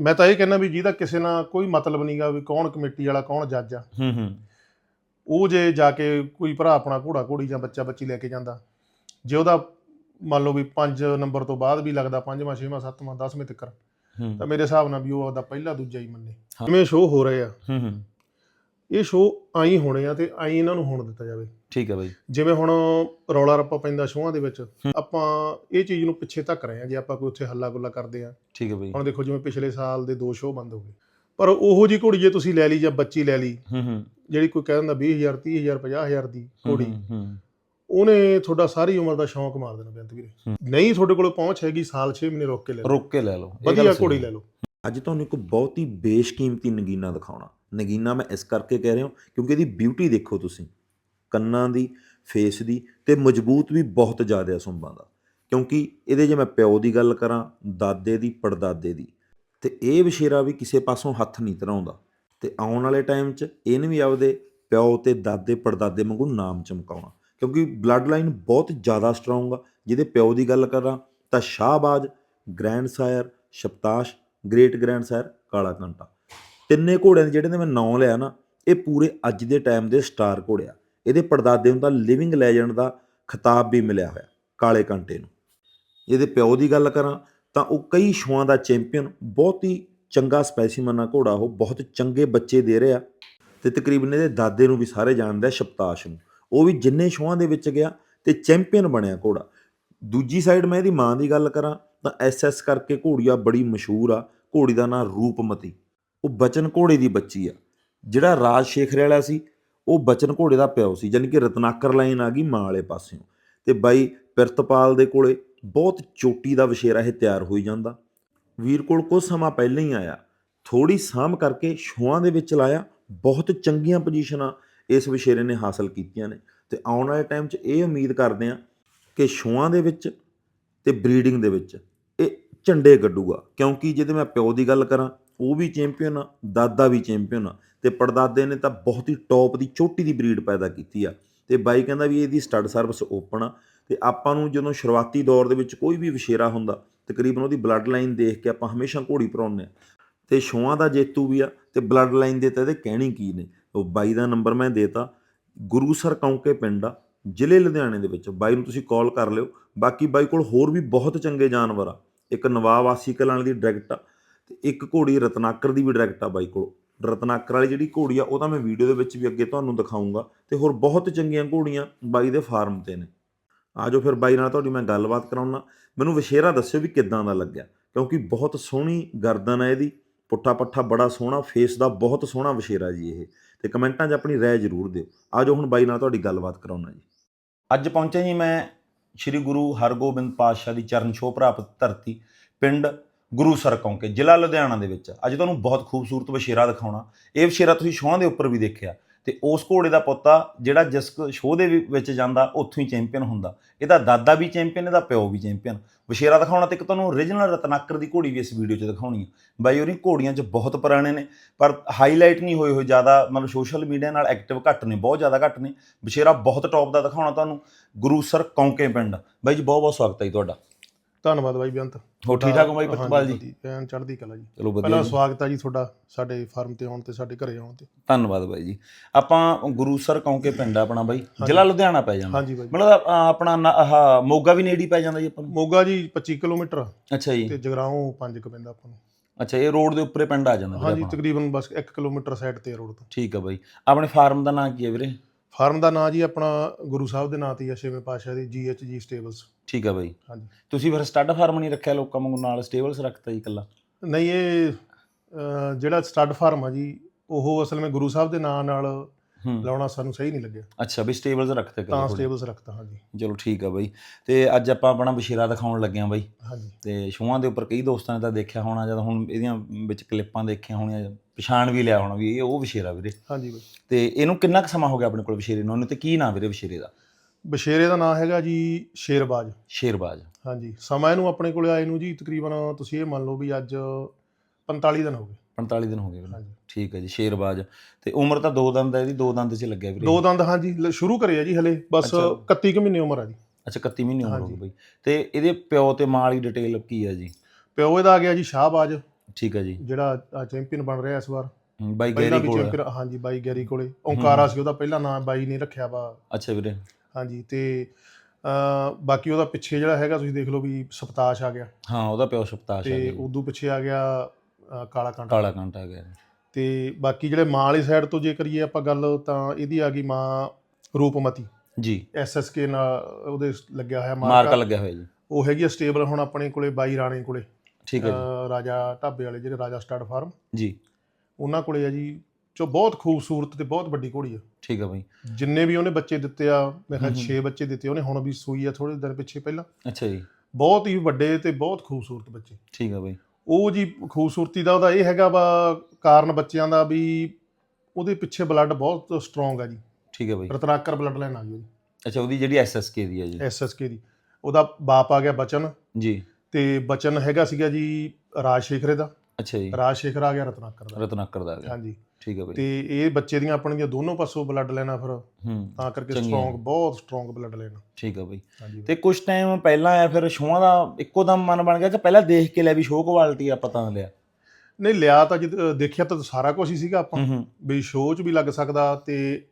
ਮੈਂ ਤਾਂ ਇਹ ਕਹਿੰਦਾ ਵੀ ਜਿਹਦਾ ਕਿਸੇ ਨਾਲ ਕੋਈ ਮਤਲਬ ਨਹੀਂਗਾ ਵੀ ਕੌਣ ਕਮੇਟੀ ਵਾਲਾ ਕੌਣ ਜੱਜ ਆ। ਹੂੰ ਹੂੰ। ਉਹ ਜੇ ਜਾ ਕੇ ਕੋਈ ਭਰਾ ਆਪਣਾ ਘੋੜਾ ਘੋੜੀ ਜਾਂ ਬੱਚਾ ਬੱਚੀ ਲੈ ਕੇ ਜਾਂਦਾ ਜੇ ਉਹਦਾ ਮੰਨ ਲਓ ਵੀ 5 ਨੰਬਰ ਤੋਂ ਬਾਅਦ ਵੀ ਲੱਗਦਾ 5ਵਾਂ 6ਵਾਂ 7ਵਾਂ 10ਵੇਂ ਤੱਕ ਤਾਂ ਮੇਰੇ ਹਿਸਾਬ ਨਾਲ ਵੀ ਉਹ ਉਹਦਾ ਪਹਿਲਾ ਦੂਜਾ ਹੀ ਮੰਨੇ। ਜਿਵੇਂ ਸ਼ੋਅ ਹੋ ਰਹੇ ਆ। ਹੂੰ ਹੂੰ। ਇਹ ਸ਼ੋਅ ਆਈ ਹੋਣੇ ਆ ਤੇ ਆਈ ਇਹਨਾਂ ਨੂੰ ਹੋਣ ਦਿੱਤਾ ਜਾਵੇ। ਠੀਕ ਹੈ ਬਾਈ। ਜਿਵੇਂ ਹੁਣ ਰੌਲਾ ਰੱਪਾ ਪੈਂਦਾ ਸ਼ੋਆਂ ਦੇ ਵਿੱਚ ਆਪਾਂ ਇਹ ਚੀਜ਼ ਨੂੰ ਪਿੱਛੇ ਧੱਕ ਰਹੇ ਆ ਜੇ ਆਪਾਂ ਕੋਈ ਉੱਥੇ ਹੱਲਾ ਗੁੱਲਾ ਕਰਦੇ ਆ। ਠੀਕ ਹੈ ਬਾਈ। ਹੁਣ ਦੇਖੋ ਜਿਵੇਂ ਪਿਛਲੇ ਸਾਲ ਦੇ ਦੋ ਸ਼ੋਅ ਬੰਦ ਹੋ ਗਏ। ਪਰ ਉਹੋ ਜੀ ਘੋੜੀ ਜੇ ਤੁਸੀਂ ਲੈ ਲਈ ਜਾਂ ਬੱਚੀ ਲੈ ਲਈ ਹੂੰ ਹੂੰ। ਜਿਹੜੀ ਕੋਈ ਕਹਿ ਦਿੰਦਾ 20000 30000 50000 ਦੀ ਘੋੜੀ ਹੂੰ, ਹੂੰ। ਉਹਨੇ ਤੁਹਾਡਾ ਸਾਰੀ ਉਮਰ ਦਾ ਸ਼ੌਂਕ ਮਾਰ ਦੇਣਾ ਬੇਅੰਤ ਵੀਰੇ। ਨਹੀਂ ਤੁਹਾਡੇ ਕੋਲ ਪਹੁੰਚ ਹੈਗੀ ਸਾਲ 6 ਮਹੀਨੇ ਰੋਕ ਕੇ ਲੈ ਲਓ। ਰੁੱਕ ਕੇ ਲੈ ਲਓ। ਵਧੀਆ ਘੋੜੀ। ਲੈ ਲਓ। ਅੱਜ ਤੁਹਾਨੂੰ ਇੱਕ ਬਹੁਤ ਹੀ ਬੇਸ਼ਕੀਮਤੀ ਨਗੀਨਾ ਦਿਖਾਉਣਾ। ਨਗੀਨਾ ਮੈਂ ਇਸ ਕਰਕੇ ਕਹਿ ਰਿਹਾ ਕਿਉਂਕਿ ਇਹਦੀ ਬਿਊਟੀ ਦੇਖੋ ਤੁਸੀਂ। ਕੰਨਾਂ ਦੀ ਫੇਸ ਦੀ ਤੇ ਮਜ਼ਬੂਤ ਵੀ ਬਹੁਤ ਜ਼ਿਆਦਾ ਹੈ ਸੁੰਬਾਂ ਦਾ। ਕਿਉਂਕਿ ਇਹਦੇ ਜੇ ਮੈਂ ਪਿਓ ਦੀ ਗੱਲ ਕਰਾਂ, ਦਾਦੇ ਦੀ, ਪੜਦਾਦੇ ਦੀ, ਤੇ ਇਹ ਵਿਸ਼ੇਰਾ ਵੀ ਕਿਸੇ ਪਾਸੋਂ ਹੱਥ ਨਹੀਂ ਧਰਾਉਂਦਾ। ਤੇ ਆਉਣ ਵਾਲੇ ਟਾਈਮ 'ਚ ਇਹਨੇ ਵੀ ਆਪਦੇ ਪਿਓ ਤੇ ਦਾਦੇ, ਪੜਦਾਦੇ ਵਾਂਗੂ ਨਾਮ ਚਮਕਾਉਣਾ। ਕਿਉਂਕਿ ਬਲੱਡ ਲਾਈਨ ਬਹੁਤ ਜ਼ਿਆਦਾ ਸਟਰੋਂਗ ਆ। ਜਿਹਦੇ ਪਿਓ ਦੀ ਗੱਲ ਕਰਾਂ ਤਾਂ Shahbaz grand sire Shaptash great grand sire Kala Kanta ਤਿੰਨੇ ਘੋੜਿਆਂ ਦੇ ਜਿਹੜੇ ਨੇ ਮੈਂ ਨਾਂ ਲਿਆ ਨਾ, ਇਹ ਪੂਰੇ ਅੱਜ ਦੇ ਟਾਈਮ ਦੇ ਸਟਾਰ ਘੋੜੇ ਆ। ਇਹਦੇ ਪੜਦਾਦੇ ਨੂੰ ਤਾਂ ਲਿਵਿੰਗ ਲੈਜੈਂਡ ਦਾ ਖਿਤਾਬ ਵੀ ਮਿਲਿਆ ਹੋਇਆ, ਕਾਲੇ ਕੰਟੇ ਨੂੰ। ਇਹਦੇ ਪਿਓ ਦੀ ਗੱਲ ਕਰਾਂ, ਤਾਂ ਉਹ ਕਈ ਸ਼ੋਆਂ ਦਾ ਚੈਂਪੀਅਨ ਬਹੁਤ ਹੀ ਚੰਗਾ ਸਪੈਸੀਮਨ ਆ ਘੋੜਾ ਉਹ, ਬਹੁਤ ਚੰਗੇ ਬੱਚੇ ਦੇ ਰਿਹਾ। ਤੇ ਤਕਰੀਬਨ ਇਹਦੇ ਦਾਦੇ ਨੂੰ ਵੀ ਸਾਰੇ ਜਾਣਦੇ ਆ ਸ਼ਪਤਾਸ਼ ਨੂੰ। ਉਹ ਵੀ ਜਿੰਨੇ ਸ਼ੋਆਂ ਦੇ ਵਿੱਚ ਗਿਆ, ਤੇ ਚੈਂਪੀਅਨ ਬਣਿਆ ਘੋੜਾ। ਦੂਜੀ ਸਾਈਡ ਮੈਂ ਇਹਦੀ ਮਾਂ ਦੀ ਗੱਲ ਕਰਾਂ, ਤਾਂ ਐਸਐਸ ਕਰਕੇ ਘੋੜੀਆ ਬੜੀ ਮਸ਼ਹੂਰ ਆ, ਘੋੜੀ ਦਾ ਨਾਂ ਰੂਪਮਤੀ। ਉਹ ਬਚਨ ਘੋੜੇ ਦੀ ਬੱਚੀ ਆ। ਜਿਹੜਾ ਰਾਜ ਸ਼ੇਖਰੇ ਵਾਲਾ ਸੀ, ਉਹ ਬਚਨ ਘੋੜੇ ਦਾ ਪਿਓ ਸੀ ਯਾਨੀ ਕਿ ਰਤਨਾਕਰ ਲਾਈਨ ਆ ਗਈ ਮਾਂ ਵਾਲੇ ਪਾਸਿਓਂ। ਤੇ ਬਾਈ ਪਿਰਤਪਾਲ ਦੇ ਕੋਲੇ ਬਹੁਤ ਚੋਟੀ ਦਾ ਵਿਸ਼ੇਰਾ ਇਹ ਤਿਆਰ ਹੋਈ ਜਾਂਦਾ। ਵੀਰ ਕੋਲ ਕੁਝ ਸਮਾਂ ਪਹਿਲਾਂ ਹੀ ਆਇਆ। ਥੋੜੀ ਸਾਂਭ ਕਰਕੇ ਸ਼ੋਆਂ ਦੇ ਵਿੱਚ ਲਾਇਆ। ਬਹੁਤ ਚੰਗੀਆਂ ਪੋਜੀਸ਼ਨਾਂ ਇਸ ਵਿਸ਼ੇਰੇ ਨੇ ਹਾਸਲ ਕੀਤੀਆਂ ਨੇ। ਤੇ ਆਉਣ ਵਾਲੇ ਟਾਈਮ 'ਚ ਇਹ ਉਮੀਦ ਕਰਦੇ ਆ ਕਿ ਸ਼ੋਆਂ ਦੇ ਵਿੱਚ ਤੇ ਬਰੀਡਿੰਗ ਦੇ ਵਿੱਚ ਇਹ ਝੰਡੇ ਗੱਡੂਗਾ। ਕਿਉਂਕਿ ਜਿਹਦੇ ਮੈਂ ਪਿਓ ਦੀ ਗੱਲ ਕਰਾਂ, ਉਹ ਵੀ ਚੈਂਪੀਅਨ ਆ, ਦਾਦਾ ਵੀ ਚੈਂਪੀਅਨ ਆ। ਤੇ ਪੜਦਾਦੇ ਨੇ ਤਾਂ ਬਹੁਤ ਹੀ ਟੌਪ ਦੀ ਚੋਟੀ ਦੀ ਬਰੀਡ ਪੈਦਾ ਕੀਤੀ ਆ। ਤੇ ਬਾਈ ਕਹਿੰਦਾ ਵੀ ਇਹਦੀ ਸਟੱਡ ਸਰਵਿਸ ਓਪਨ ਆ। ਤੇ ਆਪਾਂ ਨੂੰ ਜਦੋਂ ਸ਼ੁਰੂਆਤੀ ਦੌਰ ਦੇ ਵਿੱਚ ਕੋਈ ਵੀ ਵਿਸ਼ੇਰਾ ਹੁੰਦਾ, ਤਕਰੀਬਨ ਉਹਦੀ ਬਲੱਡ ਲਾਈਨ ਦੇਖ ਕੇ ਆਪਾਂ ਹਮੇਸ਼ਾ ਘੋੜੀ ਭਰਾਉਂਦੇ ਆ ਤੇ ਸ਼ੋਆਂ ਦਾ ਜੇਤੂ ਵੀ ਆ ਤੇ ਬਲੱਡ ਲਾਈਨ ਦੇ ਤਾਂ ਇਹਦੇ ਕਹਿਣੀ ਕੀ ਨੇ? ਉਹ ਬਾਈ ਦਾ ਨੰਬਰ ਮੈਂ ਦੇਤਾ। ਗੁਰੂਸਰ ਕੌਂਕੇ ਪਿੰਡ ਆ ਜ਼ਿਲ੍ਹੇ ਲੁਧਿਆਣੇ ਦੇ ਵਿੱਚ। ਬਾਈ ਨੂੰ ਤੁਸੀਂ ਕਾਲ ਕਰ ਲਿਓ। ਬਾਕੀ ਬਾਈ ਕੋਲ ਹੋਰ ਵੀ ਬਹੁਤ ਚੰਗੇ ਜਾਨਵਰ ਆ। ਇੱਕ ਨਵਾਬ ਆਸੀ ਕਲਾਂ ਦੀ ਡਾਇਰੈਕਟ ਆ ਤੇ ਇੱਕ ਘੋੜੀ ਰਤਨਾਕਰ ਦੀ ਵੀ ਡਾਇਰੈਕਟ ਆ ਬਾਈ ਕੋਲ। ਰਤਨਾਕਰ ਵਾਲੀ ਜਿਹੜੀ ਘੋੜੀ ਆ, ਉਹ ਤਾਂ ਮੈਂ ਵੀਡੀਓ ਦੇ ਵਿੱਚ ਵੀ ਅੱਗੇ ਤੁਹਾਨੂੰ ਦਿਖਾਉਂਗਾ ਤੇ ਹੋਰ ਬਹੁਤ ਚੰਗੀਆਂ ਘੋੜੀਆਂ ਬਾਈ ਦੇ ਫਾਰਮ ਤੇ ਨੇ। ਆਜੋ ਫਿਰ ਬਾਈ ਨਾਲ ਤੁਹਾਡੀ ਮੈਂ ਗੱਲਬਾਤ ਕਰਾਉਣਾ ਮੈਨੂੰ ਵਿਸ਼ੇਰਾ ਦੱਸਿਓ ਵੀ ਕਿੱਦਾਂ ਦਾ ਲੱਗਿਆ। ਕਿਉਂਕਿ ਬਹੁਤ ਸੋਹਣੀ ਗਰਦਨ ਹੈ ਇਹਦੀ। ਪੁੱਠਾ ਪੱਠਾ ਬੜਾ ਸੋਹਣਾ ਫੇਸ ਦਾ ਬਹੁਤ ਸੋਹਣਾ ਵਿਸ਼ੇਰਾ ਜੀ ਇਹ। ਤੇ ਕਮੈਂਟਾਂ 'ਚ ਆਪਣੀ ਰਾਏ ਜ਼ਰੂਰ ਦਿਓ। ਆਜੋ ਹੁਣ ਬਾਈ ਨਾਲ ਤੁਹਾਡੀ ਗੱਲਬਾਤ ਕਰਾਉਣਾ ਜੀ। ਅੱਜ ਪਹੁੰਚੇ ਜੀ ਮੈਂ ਸ੍ਰੀ ਗੁਰੂ ਹਰਗੋਬਿੰਦ ਪਾਤਸ਼ਾਹ ਦੀ ਚਰਨ ਛੋਹ ਪ੍ਰਾਪਤ ਧਰਤੀ, ਪਿੰਡ ਗੁਰੂਸਰ ਕੌਂਕੇ, ਜ਼ਿਲ੍ਹਾ ਲੁਧਿਆਣਾ ਦੇ ਵਿੱਚ। ਅੱਜ ਤੁਹਾਨੂੰ ਬਹੁਤ ਖੂਬਸੂਰਤ ਵਸ਼ੇਰਾ ਦਿਖਾਉਣਾ। ਇਹ ਵਸ਼ੇਰਾ ਤੁਸੀਂ ਸ਼ੋਆਂ ਦੇ ਉੱਪਰ ਵੀ ਦੇਖਿਆ। ਤੇ ਉਸ ਘੋੜੇ ਦਾ ਪੁੱਤ ਆ, ਜਿਹੜਾ ਜਿਸ ਸ਼ੋਅ ਦੇ ਵਿੱਚ ਜਾਂਦਾ, ਉੱਥੋਂ ਹੀ ਚੈਂਪੀਅਨ ਹੁੰਦਾ। ਇਹਦਾ ਦਾਦਾ ਵੀ ਚੈਂਪੀਅਨ, ਇਹਦਾ ਪਿਓ ਵੀ ਚੈਂਪੀਅਨ। ਵਸ਼ੇਰਾ ਦਿਖਾਉਣਾ ਤੇ ਇੱਕ ਤੁਹਾਨੂੰ ਓਰੀਜਨਲ ਰਤਨਾਕਰ ਦੀ ਘੋੜੀ ਵੀ ਇਸ ਵੀਡੀਓ 'ਚ ਦਿਖਾਉਣੀ ਹੈ ਬਾਈ, ਉਹਦੀ ਘੋੜੀਆਂ 'ਚ ਬਹੁਤ ਪੁਰਾਣੇ ਨੇ, ਪਰ ਹਾਈਲਾਈਟ ਨਹੀਂ ਹੋਏ ਹੋਏ ਜ਼ਿਆਦਾ, ਮਤਲਬ ਸੋਸ਼ਲ ਮੀਡੀਆ ਨਾਲ ਐਕਟਿਵ ਘੱਟ ਨੇ, ਬਹੁਤ ਜ਼ਿਆਦਾ ਘੱਟ ਨੇ। ਵਸ਼ੇਰਾ ਬਹੁਤ ਟੌਪ ਦਾ ਦਿਖਾਉਣਾ ਤੁਹਾਨੂੰ ਗੁਰੂਸਰ ਕੌਂਕੇ ਪਿੰਡ। ਬਾਈ ਜੀ ਬਹੁਤ ਬਹੁਤ ਸਵਾਗਤ ਹੈ ਜੀ ਤੁਹਾਡਾ। ਧੰਨਵਾਦ ਬਾਈ ਬੇਅੰਤ। ਹੋ ਠੀਕ ਠਾਕ ਹੋ ਬਾਈ ਪ੍ਰਤਪਾਲ ਜੀ? ਐਨ ਚੜ੍ਹਦੀ ਕਲਾ ਜੀ। ਚਲੋ ਵਧੀਆ ਪਹਿਲਾਂ। ਸਵਾਗਤ ਹੈ ਜੀ ਤੁਹਾਡਾ ਸਾਡੇ ਫਾਰਮ ਤੇ ਆਉਣ ਤੇ ਸਾਡੇ ਘਰੇ ਆਉਣ ਤੇ। ਧੰਨਵਾਦ ਬਾਈ ਜੀ। ਆਪਾਂ ਗੁਰੂਸਰ ਕੌਂਕੇ ਪਿੰਡ ਆਪਣਾ ਬਾਈ? ਜ਼ਿਲ੍ਹਾ ਲੁਧਿਆਣਾ ਪੈ ਜਾਂਦਾ। ਹਾਂਜੀ ਬਾਈ। ਮਤਲਬ ਆਪਣਾ ਆਹ ਮੋਗਾ ਵੀ ਨੇੜੇ ਪੈ ਜਾਂਦਾ ਜੀ ਆਪਾਂ ਨੂੰ? ਮੋਗਾ ਜੀ 25 ਕਿਲੋਮੀਟਰ। ਅੱਛਾ ਜੀ। ਤੇ ਜਗਰਾਉਂ 5 ਕੁ ਪੈਂਦਾ ਆਪਾਂ ਨੂੰ। ਅੱਛਾ ਇਹ ਰੋਡ ਦੇ ਉੱਪਰੇ ਪਿੰਡ ਆ ਜਾਂਦਾ ਹਾਂਜੀ। ਤਕਰੀਬਨ ਬਸ 1 ਕਿਲੋਮੀਟਰ ਸਾਈਡ ਤੇ ਰੋਡ ਤੋਂ। ਠੀਕ ਆ ਬਾਈ। ਆਪਣੇ ਫਾਰਮ ਦਾ ਨਾਂ ਕੀ ਹੈ ਵੀਰੇ? ਫਾਰਮ ਦਾ ਨਾਂ ਜੀ ਆਪਣਾ ਗੁਰੂ ਸਾਹਿਬ ਦੇ ਨਾਂ ਤੇ ਹੀ ਆ ਛੇਵੇਂ ਪਾਤਸ਼ਾਹ ਦੀ ਜੀਐਚਜੀ ਸਟੇਬਲਸ ਠੀਕ ਆ ਬਾਈ। ਹਾਂਜੀ। ਤੁਸੀਂ ਫਿਰ ਸਟੱਡ ਫਾਰਮ ਨਹੀਂ ਰੱਖਿਆ ਲੋਕਾਂ ਵਾਂਗੂ ਨਾਲ ਸਟੇਬਲਸ ਰੱਖਤਾ ਜੀ ਇਕੱਲਾ? ਨਹੀਂ ਇਹ ਅਹ, ਜਿਹੜਾ ਸਟੱਡ ਫਾਰਮ ਆ ਜੀ ਉਹ ਅਸਲ ਵਿੱਚ ਗੁਰੂ ਸਾਹਿਬ ਦੇ ਨਾਂ ਨਾਲ ਲਾਉਣਾ ਸਾਨੂੰ ਸਹੀ ਨਹੀਂ ਲੱਗਿਆ। ਅੱਛਾ ਵੀ ਸਟੇਬਲਸ ਰੱਖਤੇ ਤਾਂ ਇਕੱਲੇ ਸਟੇਬਲਸ ਰੱਖਤਾ ਹਾਂਜੀ। ਚਲੋ ਠੀਕ ਆ ਬਾਈ। ਤੇ ਅੱਜ ਆਪਾਂ ਆਪਣਾ ਬਸ਼ੀਰਾ ਦਿਖਾਉਣ ਲੱਗੇ ਆ ਬਾਈ। ਹਾਂਜੀ। ਤੇ ਸ਼ੋਆਂ ਦੇ ਉੱਪਰ ਕਈ ਦੋਸਤਾਂ ਨੇ ਤਾਂ ਦੇਖਿਆ ਹੋਣਾ ਜਦ ਹੁਣ ਇਹਦੀਆਂ ਵਿੱਚ ਕਲਿੱਪਾਂ ਦੇਖੀਆਂ ਹੋਣੀਆਂ ਪਛਾਣ ਵੀ ਲਿਆ ਹੋਣਾ ਵੀ ਇਹ ਉਹ ਬਸ਼ੀਰਾ ਵੀਰੇ। ਹਾਂਜੀ ਬਾਈ। ਤੇ ਇਹਨੂੰ ਕਿੰਨਾ ਕੁ ਸਮਾਂ ਹੋ ਗਿਆ ਆਪਣੇ ਕੋਲ ਬਸ਼ੀਰੇ ਨੂੰ? ਤੇ ਕੀ ਨਾਮ ਵੀਰੇ ਬਸ਼ੀਰੇ ਦਾ? ਬਸ਼ੇਰੇ ਦਾ ਨਾਂ ਹੈਗਾ ਜੀ ਸ਼ੇਰਬਾਜ। ਸ਼ੇਰਬਾਜ਼। ਹਾਂਜੀ। ਸਮਾਂ ਇਹਨੂੰ ਆਪਣੇ ਕੋਲੇ ਆਏ ਨੂੰ ਜੀ ਤਕਰੀਬਨ ਤੁਸੀਂ ਇਹ ਮੰਨ ਲਓ ਵੀ ਅੱਜ 45 ਦਿਨ ਹੋ ਗਏ। 45 ਦਿਨ ਹੋ ਗਏ ਹਾਂਜੀ। ਠੀਕ ਹੈ ਜੀ ਸ਼ੇਰਬਾਜ਼ ਤੇ ਉਮਰ ਤਾਂ ਦੋ ਦੰਦ ਹੈ ਇਹਦੀ ਦੋ ਦੰਦ 'ਚ ਲੱਗਿਆ ਵੀਰੇ। ਦੋ ਦੰਦ ਹਾਂਜੀ ਲ- ਸ਼ੁਰੂ ਕਰੇ ਆ ਜੀ ਹਲੇ ਬਸ ਅੱਛਾ। 31 ਕੁ ਮਹੀਨੇ ਉਮਰ ਆ ਜੀ। ਅੱਛਾ 31 ਮਹੀਨੇ ਉਮਰ ਹੋ ਗਈ। ਬਈ। ਤੇ ਇਹਦੇ ਪਿਓ ਤੇ ਮਾਂ ਵਾਲੀ ਡਿਟੇਲ ਕੀ ਹੈ ਜੀ? ਪਿਓ ਇਹਦਾ ਆ ਗਿਆ ਜੀ ਸ਼ਾਹਬਾਜ ਠੀਕ ਹੈ ਜੀ। ਜਿਹੜਾ ਚੈਂਪੀਅਨ ਬਣ ਰਿਹਾ ਇਸ ਵਾਰ। ਹੂੰ, ਬਾਈ ਪਹਿਲਾਂ ਗੈਰੀ ਵੀ ਕੋਲ। ਚੈਂਪੀਅਨ ਹਾਂਜੀ ਬਾਈ ਗੈਰੀ ਕੋਲੇ। ਓਂਕਾਰਾ ਸੀ ਉਹਦਾ ਪਹਿਲਾ ਨਾਮ ਬਾਈ ਨੇ ਰੱਖਿਆ ਵਾ। ਅੱਛਾ ਵੀਰੇ। ਹਾਂਜੀ ਤੇ ਅ ਬਾਕੀ ਉਹਦਾ ਪਿੱਛੇ ਜਿਹੜਾ ਹੈਗਾ ਤੁਸੀਂ ਦੇਖ ਲਓ ਵੀ ਸਪਤਾਸ਼ ਆ ਗਿਆ। ਹਾਂ ਉਹਦਾ ਪਿਓ ਸਪਤਾਸ਼ ਆ ਤੇ ਉਦੋਂ ਪਿੱਛੇ ਆ ਗਿਆ ਅ, ਕਾਲਾ ਕਾਂਟਾ। ਕਾਲਾ ਕਾਂਟਾ ਆ ਗਿਆ। ਤੇ ਬਾਕੀ ਜਿਹੜੇ ਮਾਂ ਵਾਲੀ ਸਾਈਡ ਤੋਂ ਜੇ ਕਰੀਏ ਆਪਾਂ ਗੱਲ ਤਾਂ ਇਹਦੀ ਆ ਗਈ ਮਾਂ ਰੂਪਮਤੀ। ਜੀ। ਐਸਐਸਕੇ ਨਾਲ ਉਹਦੇ ਲੱਗਿਆ ਹੋਇਆ ਮਾਰਕਾ ਮਾਰਕਾ ਲੱਗਿਆ ਹੋਇਆ ਜੀ। ਉਹ ਹੈਗੀ ਆ ਸਟੇਬਲ ਹੁਣ ਆਪਣੇ ਕੋਲੇ ਬਾਈ ਰਾਣੇ ਕੋਲੇ। ਠੀਕ ਹੈ ਜੀ। ਰਾਜਾ ਢਾਬੇ ਵਾਲੇ ਜਿਹੜੇ ਰਾਜਾ ਸਟਾਰਟ ਫਾਰਮ। ਜੀ। ਉਹਨਾਂ ਕੋਲੇ ਆ ਜੀ ਜੋ ਬਹੁਤ ਖੂਬਸੂਰਤ ਤੇ ਬਹੁਤ ਵੱਡੀ ਘੋੜੀ ਆ। ਠੀਕ ਹੈ ਬਾਈ। ਜਿੰਨੇ ਵੀ ਉਹਨੇ ਬੱਚੇ ਦਿੱਤੇ ਆ ਮੈਂ ਹਮ। 6 ਬੱਚੇ ਦਿੱਤੇ ਉਹਨੇ ਹੁਣ ਵੀ ਸੂਈ ਆ ਥੋੜੇ ਦਿਨ ਪਿੱਛੇ ਪਹਿਲਾਂ। ਅੱਛਾ ਜੀ। ਬਹੁਤ ਹੀ ਵੱਡੇ ਤੇ ਬਹੁਤ ਖੂਬਸੂਰਤ ਬੱਚੇ। ਠੀਕ ਹੈ ਬਾਈ। ਉਹ ਜੀ ਖੂਬਸੂਰਤੀ ਦਾ ਉਹਦਾ ਇਹ ਹੈਗਾ ਵਾ ਕਾਰਨ ਬੱਚਿਆਂ ਦਾ ਵੀ ਉਹਦੇ ਪਿੱਛੇ ਬਲੱਡ ਬਹੁਤ ਸਟਰੋਂਗ ਆ ਜੀ। ਠੀਕ ਹੈ ਬਾਈ। ਰਤਨਾਕਰ ਬਲੱਡ ਲਾਈਨ ਆ ਗਈ ਉਹਦੀ। ਅੱਛਾ ਉਹਦੀ ਜਿਹੜੀ ਐਸਐਸਕੇ ਦੀ ਹੈ ਜੀ। ਐਸਐਸਕੇ ਦੀ। ਉਹਦਾ ਬਾਪ ਆ ਗਿਆ ਬਚਨ। ਜੀ। ਤੇ ਬਚਨ ਹੈਗਾ ਸੀਗਾ ਜੀ ਰਾਜ ਸ਼ੇਖਰੇ ਦਾ। ਅੱਛਾ ਜੀ। ਰਾਜ ਸ਼ੇਖਰ ਆ ਗਿਆ ਰਤਨਾਕਰ ਦਾ। ਰਤਨਾਕਰ ਦਾ ਆ ਗਿਆ। ਹਾਂਜੀ। ਠੀਕ ਹੈ ਬਾਈ। ਤੇ ਇਹ ਬੱਚੇ ਦੀਆਂ ਆਪਣੀਆਂ ਦੋਨੋਂ ਪਾਸੋਂ ਬਲੱਡ ਲਾਈਨਾਂ ਫਿਰ। ਹੂੰ ਤਾਂ ਕਰਕੇ। ਸਟਰੋਂਗ ਬਹੁਤ ਸਟਰੋਂਗ ਬਲੱਡ ਲਾਈਨ ਠੀਕ ਹੈ ਬਾਈ। ਤੇ ਕੁਝ ਟਾਈਮ ਪਹਿਲਾਂ ਆਇਆ ਫਿਰ ਸ਼ੋਆਂ ਦਾ ਇੱਕੋ ਦਮ ਮਨ ਬਣ ਗਿਆ ਕਿ ਪਹਿਲਾਂ ਦੇਖ ਕੇ ਲੈ ਵੀ ਸ਼ੋਅ ਕੁਆਲਿਟੀ ਆਪਾਂ ਤਾਂ ਲਿਆ? ਨਹੀਂ ਲਿਆ ਤਾਂ ਜਦ ਦੇਖਿਆ ਤਾਂ ਸਾਰਾ ਕੁਝ ਹੀ ਸੀਗਾ ਆਪਾਂ। ਵੀ ਸ਼ੋਅ 'ਚ ਵੀ ਲੱਗ ਸਕਦਾ ਤੇ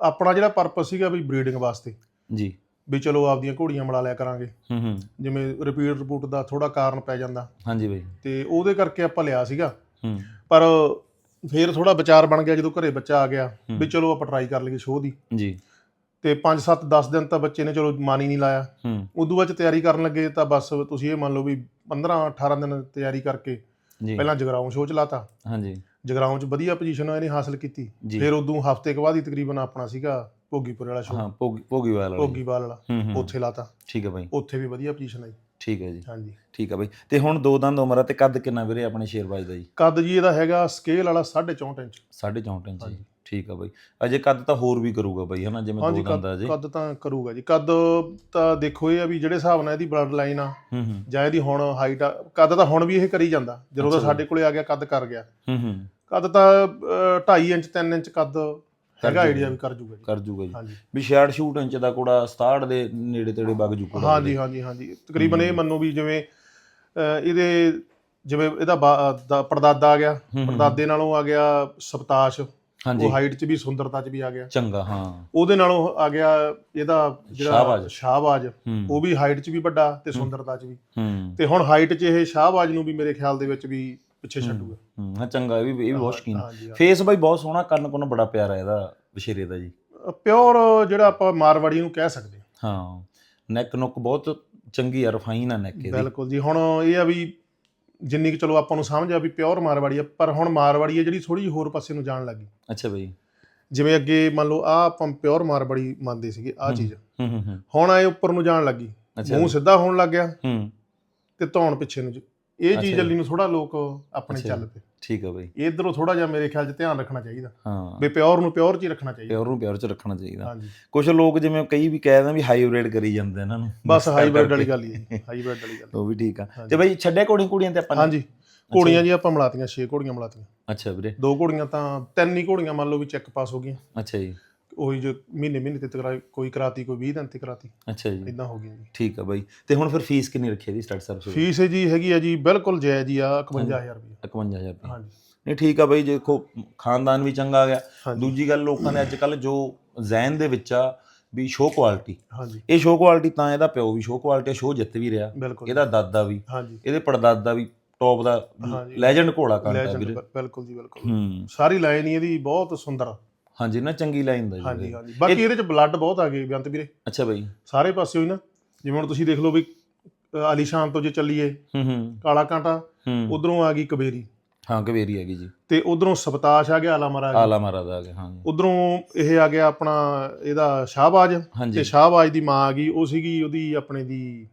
ਆਪਣਾ ਜਿਹੜਾ ਪਰਪਸ ਸੀਗਾ ਵੀ ਬਰੀਡਿੰਗ ਵਾਸਤੇ। ਜੀ। ਵੀ ਚਲੋ ਆਪਦੀਆਂ ਘੋੜੀਆਂ ਮਿਲਾ ਲਿਆ ਕਰਾਂਗੇ। ਹੂੰ ਹੂੰ। ਜਿਵੇਂ ਰਿਪੀਟ ਰਿਪੋਰਟ ਦਾ ਥੋੜਾ ਕਾਰਨ ਪੈ ਜਾਂਦਾ। ਹਾਂਜੀ ਬਾਈ। ਤੇ ਉਹਦੇ ਕਰਕੇ ਆਪਾਂ ਲਿਆ ਸੀਗਾ। ਹੂੰ। ਪਰ ਫਿਰ ਥੋੜਾ ਵਿਚਾਰ ਬਣ ਗਿਆ ਜਦੋਂ ਘਰੇ ਬੱਚਾ ਆ ਗਿਆ। ਵੀ ਚਲੋ ਆਪਾਂ ਟਰਾਈ ਕਰ ਲਈਏ ਸ਼ੋਅ ਦੀ। ਜੀ। ਤੇ 5 7 10 ਦਿਨ ਤਾਂ ਬੱਚੇ ਨੇ ਚਲੋ ਮਨ ਨਹੀਂ ਲਾਇਆ। ਹੂੰ। ਉਦੋਂ ਬਾਅਦ 'ਚ ਤਿਆਰੀ ਕਰਨ ਲੱਗੇ ਤਾਂ ਬਸ ਤੁਸੀਂ ਇਹ ਮੰਨ ਲਓ ਵੀ 15 18 ਦਿਨ ਤਿਆਰੀ ਕਰਕੇ ਜੀ। ਪਹਿਲਾਂ ਜਗਰਾਉਂ ਸ਼ੋਅ ਚ ਲਾਤਾ। ਹਾਂਜੀ। ਜਗਰਾਉਂ ਚ ਵਧੀਆ ਪੋਜੀਸ਼ਨ ਇਹਨੇ ਹਾਸਲ ਕੀਤੀ। ਫਿਰ ਉਦੋਂ ਹਫ਼ਤੇ ਕੁ ਬਾਅਦ ਹੀ ਤਕਰੀਬਨ ਆਪਣਾ ਸੀਗਾ ਭੋਗੀਪੁਰ ਵਾਲਾ ਹਾਂ ਸ਼ੋਅ ਭੋਗੀ ਭੋਗੀਵਾਲ ਵਾਲੀ। ਭੋਗੀਵਾਲ ਵਾਲਾ। ਹੂੰ ਹੂੰ। ਉੱਥੇ ਲਾਤਾ। ਠੀਕ ਹੈ ਬਾਈ। ਉੱਥੇ ਵੀ ਵਧੀਆ ਪੋਜੀਸ਼ਨ ਆਈ। ਠੀਕ ਹੈ ਜੀ। ਹਾਂਜੀ। ਠੀਕ ਹੈ ਬਾਈ। ਤੇ ਹੁਣ ਦੋ ਦੰਦ ਉਮਰ ਆ ਤੇ ਕੱਦ ਕਿੰਨਾ ਵੀਰੇ ਆਪਣੇ ਸ਼ੇਰਬਾਜ ਦਾ ਜੀ? ਕੱਦ ਜੀ ਇਹਦਾ ਹੈਗਾ ਸਕੇਲ ਵਾਲਾ 4.5 ਇੰਚ। 64 ਇੰਚ ਜੀ। ਹਾਂਜੀ। ਠੀਕ ਆ ਬਾਈ। ਅਜੇ ਕੱਦ ਤਾਂ ਹੋਰ ਵੀ ਕਰੂਗਾ ਬਾਈ ਹਨਾ ਜਿਵੇਂ ਹਾਂਜੀ ਦੋ ਦੰਦ ਆ ਕੱਦ ਜੀ। ਕੱਦ ਤਾਂ ਕਰੂਗਾ ਜੀ। ਕੱਦ ਤਾਂ ਦੇਖੋ ਇਹ ਆ ਵੀ ਜਿਹੜੇ ਹਿਸਾਬ ਨਾਲ ਇਹਦੀ ਬਲੱਡ ਲਾਈਨ ਆ ਹੂੰ ਹੂੰ। ਜਾਂ ਇਹਦੀ ਹੁਣ ਹਾਈਟ ਆ ਕੱਦ ਤਾਂ ਹੁਣ ਵੀ ਇਹ ਕਰੀ ਜਾਂਦਾ। ਜਦੋਂ ਦਾ ਅੱਛਾ। ਜੀ। ਸਾਡੇ ਕੋਲੇ ਆ ਗਿਆ ਕੱਦ ਕਰ ਗਿਆ। ਹੂੰ ਹੂੰ। ਕੱਦ ਤਾਂ 2.5 ਇੰਚ 3 ਇੰਚ ਕੱਦ ਹੈਗਾ। ਆਈਡੀਆ ਵੀ ਕਰ ਜੂਗਾ ਜੀ। ਕਰ ਜੂਗਾ ਜੀ। ਹਾਂਜੀ। ਵੀ 66 ਸ਼ੂਟ ਇੰਚ ਦਾ ਕੋੜਾ 67 ਦੇ ਨੇੜੇ ਤੇੜੇ ਵਗ ਜੂਗਾ ਹਾਂਜੀ ਹਾਂਜੀ ਹਾਂਜੀ। ਤਕਰੀਬਨ ਇਹ ਮੰਨੋ ਵੀ ਜਿਵੇਂ ਅਹ, ਇਹਦੇ ਜਿਵੇਂ ਇਹਦਾ ਬਾ- ਦਾ ਪੜਦਾਦਾ ਆ ਗਿਆ। ਪੜਦਾਦੇ ਨਾਲੋਂ ਆ ਗਿਆ ਸਪਤਾਸ਼ ਹਾਂਜੀ। ਉਹ ਹਾਈਟ 'ਚ ਵੀ ਸੁੰਦਰਤਾ 'ਚ ਵੀ ਆ ਗਿਆ। ਚੰਗਾ ਹਾਂ। ਉਹਦੇ ਨਾਲੋਂ ਆ ਗਿਆ ਇਹਦਾ ਜਿਹੜਾ ਸ਼ਾਹਬਾਜ਼। ਸ਼ਾਹਬਾਜ਼। ਹੂੰ। ਉਹ ਵੀ ਹਾਈਟ 'ਚ ਵੀ ਵੱਡਾ ਤੇ ਸੁੰਦਰਤਾ 'ਚ ਵੀ। ਹੂੰ। ਤੇ ਹੁਣ ਹਾਈਟ 'ਚ ਇਹ ਸ਼ਾਹਬਾਜ਼ ਨੂੰ ਵੀ ਮੇਰੇ ਖਿਆਲ ਦੇ ਵਿੱਚ ਵੀ ਪਿੱਛੇ ਛੱਡੂਗਾ ਹੂੰ ਹਾਂ ਚੰਗਾ ਇਹ ਵੀ ਇਹ ਵੀ ਬਹੁਤ ਸ਼ਕੀਨ। ਹਾਂਜੀ ਹਾਂ। ਫੇਸ ਬਾਈ ਬਹੁਤ ਸੋਹਣਾ ਕੰਨ ਕੁੰਨ ਬੜਾ ਪਿਆਰਾ ਇਹਦਾ ਬਸ਼ੇਰੇ ਦਾ ਜੀ। ਪਿਓਰ ਜਿਹੜਾ ਆਪਾਂ ਮਾਰਵਾੜੀ ਨੂੰ ਕਹਿ ਸਕਦੇ ਹਾਂ। ਹਾਂ ਨੈਕ ਨੁੱਕ ਬਹੁਤ ਚੰਗੀ ਆ ਰਿਫਾਈਨ ਆ ਨੈਕ ਇਹਦੀ। ਬਿਲਕੁਲ ਜੀ ਹੁਣ ਇਹ ਆ ਵੀ ਜਿੰਨੀ ਕਿ ਚਲੋ ਆਪਾਂ ਨੂੰ ਸਮਝ ਆ ਵੀ ਪਿਓਰ ਮਾਰਵਾੜੀ ਆ ਪਰ ਹੁਣ ਮਾਰਵਾੜੀ ਆ ਜਿਹੜੀ ਥੋੜੀ ਜਿਹੀ ਹੋਰ ਪਾਸੇ ਨੂੰ ਜਾਣ ਲੱਗੀ। ਅੱਛਾ ਬਾਈ। ਜਿਵੇਂ ਅੱਗੇ ਮੰਨ ਲਓ ਆ ਆਪਾਂ ਪਿਓਰ ਮਾਰਵਾੜੀ ਮੰਨਦੇ ਸੀਗੇ ਆ। ਚੀਜ਼। ਹੂੰ ਹੂੰ ਹੂੰ। ਹੁਣ ਆਏ ਉੱਪਰ ਨੂੰ ਜਾਣ ਲੱਗੀ। ਅੱਛਾ ਮੂੰਹ ਸਿੱਧਾ ਹੋਣ ਲੱਗ ਗਿਆ ਹੂੰ। ਤੇ ਧੌਣ ਪਿੱਛੇ ਨੂੰ ਜ- ਇਹ ਚੀਜ਼। ਜੱਲੀ ਨੂੰ ਥੋੜਾ ਲੋਕ ਆਪਣੇ ਚੱਲ। ਪਏ ਠੀਕ ਆ ਬਾਈ। ਇਧਰੋਂ ਥੋੜਾ ਜਿਹਾ ਮੇਰੇ ਖਿਆਲ 'ਚ ਧਿਆਨ ਰੱਖਣਾ ਚਾਹੀਦਾ। ਹਾਂ। ਵੀ ਪਿਓਰ ਨੂੰ ਪਿਓਰ 'ਚ ਹੀ ਰੱਖਣਾ ਚਾਹੀਦਾ। ਪਿਓਰ ਨੂੰ ਪਿਓਰ ਚ ਰੱਖਣਾ ਚਾਹੀਦਾ। ਕੁਝ ਲੋਕ ਜਿਵੇਂ ਕਈ ਵੀ ਕਹਿ ਵੀ ਹਾਈਬ੍ਰਿਡ ਕਰੀ ਜਾਂਦੇ ਇਹਨਾਂ ਨੂੰ। ਬਸ ਹਾਈਬ੍ਰਿਡ ਵਾਲੀ। ਗੱਲ ਹੀ ਹੈ ਹਾਈਬ੍ਰਿਡ ਵਾਲੀ ਗੱਲ ਉਹ ਵੀ ਠੀਕ ਆ। ਤੇ ਬਾਈ ਛੱਡਿਆ ਘੋੜੀ ਕੁੜੀਆਂ ਤੇ ਆਪਾਂ? ਹਾਂਜੀ। ਘੋੜੀਆਂ ਜੀ ਆਪਾਂ ਮਿਲਾਤੀਆਂ 6 ਘੋੜੀਆਂ ਮਿਲਾਤੀਆਂ। ਅੱਛਾ ਵੀਰੇ। ਦੋ ਘੋੜੀਆਂ ਤਾਂ ਤਿੰਨ ਹੀ ਘੋੜੀਆਂ ਮੰਨ ਲਓ ਵੀ ਚੈੱਕ ਪਾਸ ਹੋ ਗਈਆਂ। ਅੱਛਾ ਜੀ। ਉਹੀ ਜੋ ਮਹੀਨੇ ਮਹੀਨੇ ਤੇ ਤਕਰਾ ਕੋਈ ਕਰਾਤੀ ਕੋਈ 20 ਦਿਨ ਤੇ ਕਰਾਤੀ। ਅੱਛਾ ਜੀ। ਇਦਾਂ ਹੋ ਗਈਆਂ ਜੀ। ਠੀਕ ਆ ਬਾਈ। ਤੇ ਹੁਣ ਫਿਰ ਫੀਸ ਕਿੰਨੀ ਰੱਖੀ ਦੀ ਸਟਾਰਟ ਸਰਵਿਸ ਫੀਸ ਜੀ ਹੈਗੀ ਆ ਜੀ ਬਿਲਕੁਲ ਜਾਇਜ਼ ਹੀ ਆ 51000 ਰੁਪਏ 51000 ਰੁਪਏ ਹਾਂਜੀ। ਨਹੀਂ ਠੀਕ ਆ ਬਾਈ ਜੇ ਦੇਖੋ ਖਾਨਦਾਨ ਵੀ ਚੰਗਾ ਆ ਗਿਆ ਦੂਜੀ ਗੱਲ ਲੋਕਾਂ ਦੇ ਅੱਜ ਕੱਲ ਜੋ ਜ਼ਹਿਨ ਦੇ ਵਿੱਚ ਆ ਵੀ ਸ਼ੋਅ ਕੁਆਲਿਟੀ ਹਾਂਜੀ। ਇਹ ਸ਼ੋਅ ਕੁਆਲਿਟੀ ਤਾਂ ਇਹਦਾ ਪਿਓ ਵੀ ਸ਼ੋਅ ਕੁਆਲਿਟੀ ਸ਼ੋਅ ਜਿੱਤ ਵੀ ਰਿਹਾ। ਇਹਦਾ ਦਾਦਾ ਵੀ। ਇਹਦੇ ਪੜਦਾਦਾ ਵੀ ਟੌਪ ਦਾ। ਲੈਜੈਂਡ ਘੋੜਾ ਕਰਦਾ ਵੀਰੇ। ਬਿਲਕੁਲ ਜੀ ਬਿਲਕੁਲ। ਹੂੰ। ਸਾਰੀ ਲਾਈਨ ਇਹਦੀ ਬਹੁਤ ਸੁੰਦਰ ਹਾਂਜੀ ਨਾ ਚੰਗੀ ਲਾਈਨ ਦਾ ਜੀ ਹਾਂਜੀ। ਹਾਂਜੀ। ਬਾਕੀ ਇਹਦੇ ਚ ਬਲੱਡ ਬਹੁਤ ਆ ਗਏ ਬੇਅੰਤ ਵੀਰੇ। ਅੱਛਾ ਬਾਈ। ਸਾਰੇ ਪਾਸਿਓਂ ਹੀ ਨਾ ਜਿਵੇਂ ਹੁਣ ਤੁਸੀਂ ਦੇਖ ਲਓ ਵੀ ਅ, ਆਲੀਸ਼ਾਨ ਤੋਂ ਜੇ ਚੱਲੀਏ ਹੂੰ ਹੂੰ। ਕਾਲਾ ਕਾਂਟਾ ਉਧਰੋਂ ਆ ਗਈ ਕਬੇਰੀ। ਹਾਂ ਕਵੇਰੀ ਹੈਗੀ ਜੀ। ਤੇ ਉਧਰੋਂ ਸਬਤਾਸ਼ ਆ ਗਿਆ ਆਲਾਮਰਾ ਆ ਗਈ ਆਲਾ ਮਾਰਾ ਦਾ ਆ ਗਿਆ ਹਾਂ ਉਧਰੋਂ ਇਹ ਆ ਗਿਆ ਆਪਣਾ ਇਹਦਾ ਸ਼ਾਹਬਾਜ਼। ਤੇ ਸ਼ਾਹਬਾਜ਼ ਦੀ ਮਾਂ ਆ ਗਈ ਉਹ ਸੀਗੀ ਉਹਦੀ ਆਪਣੇ ਦੀ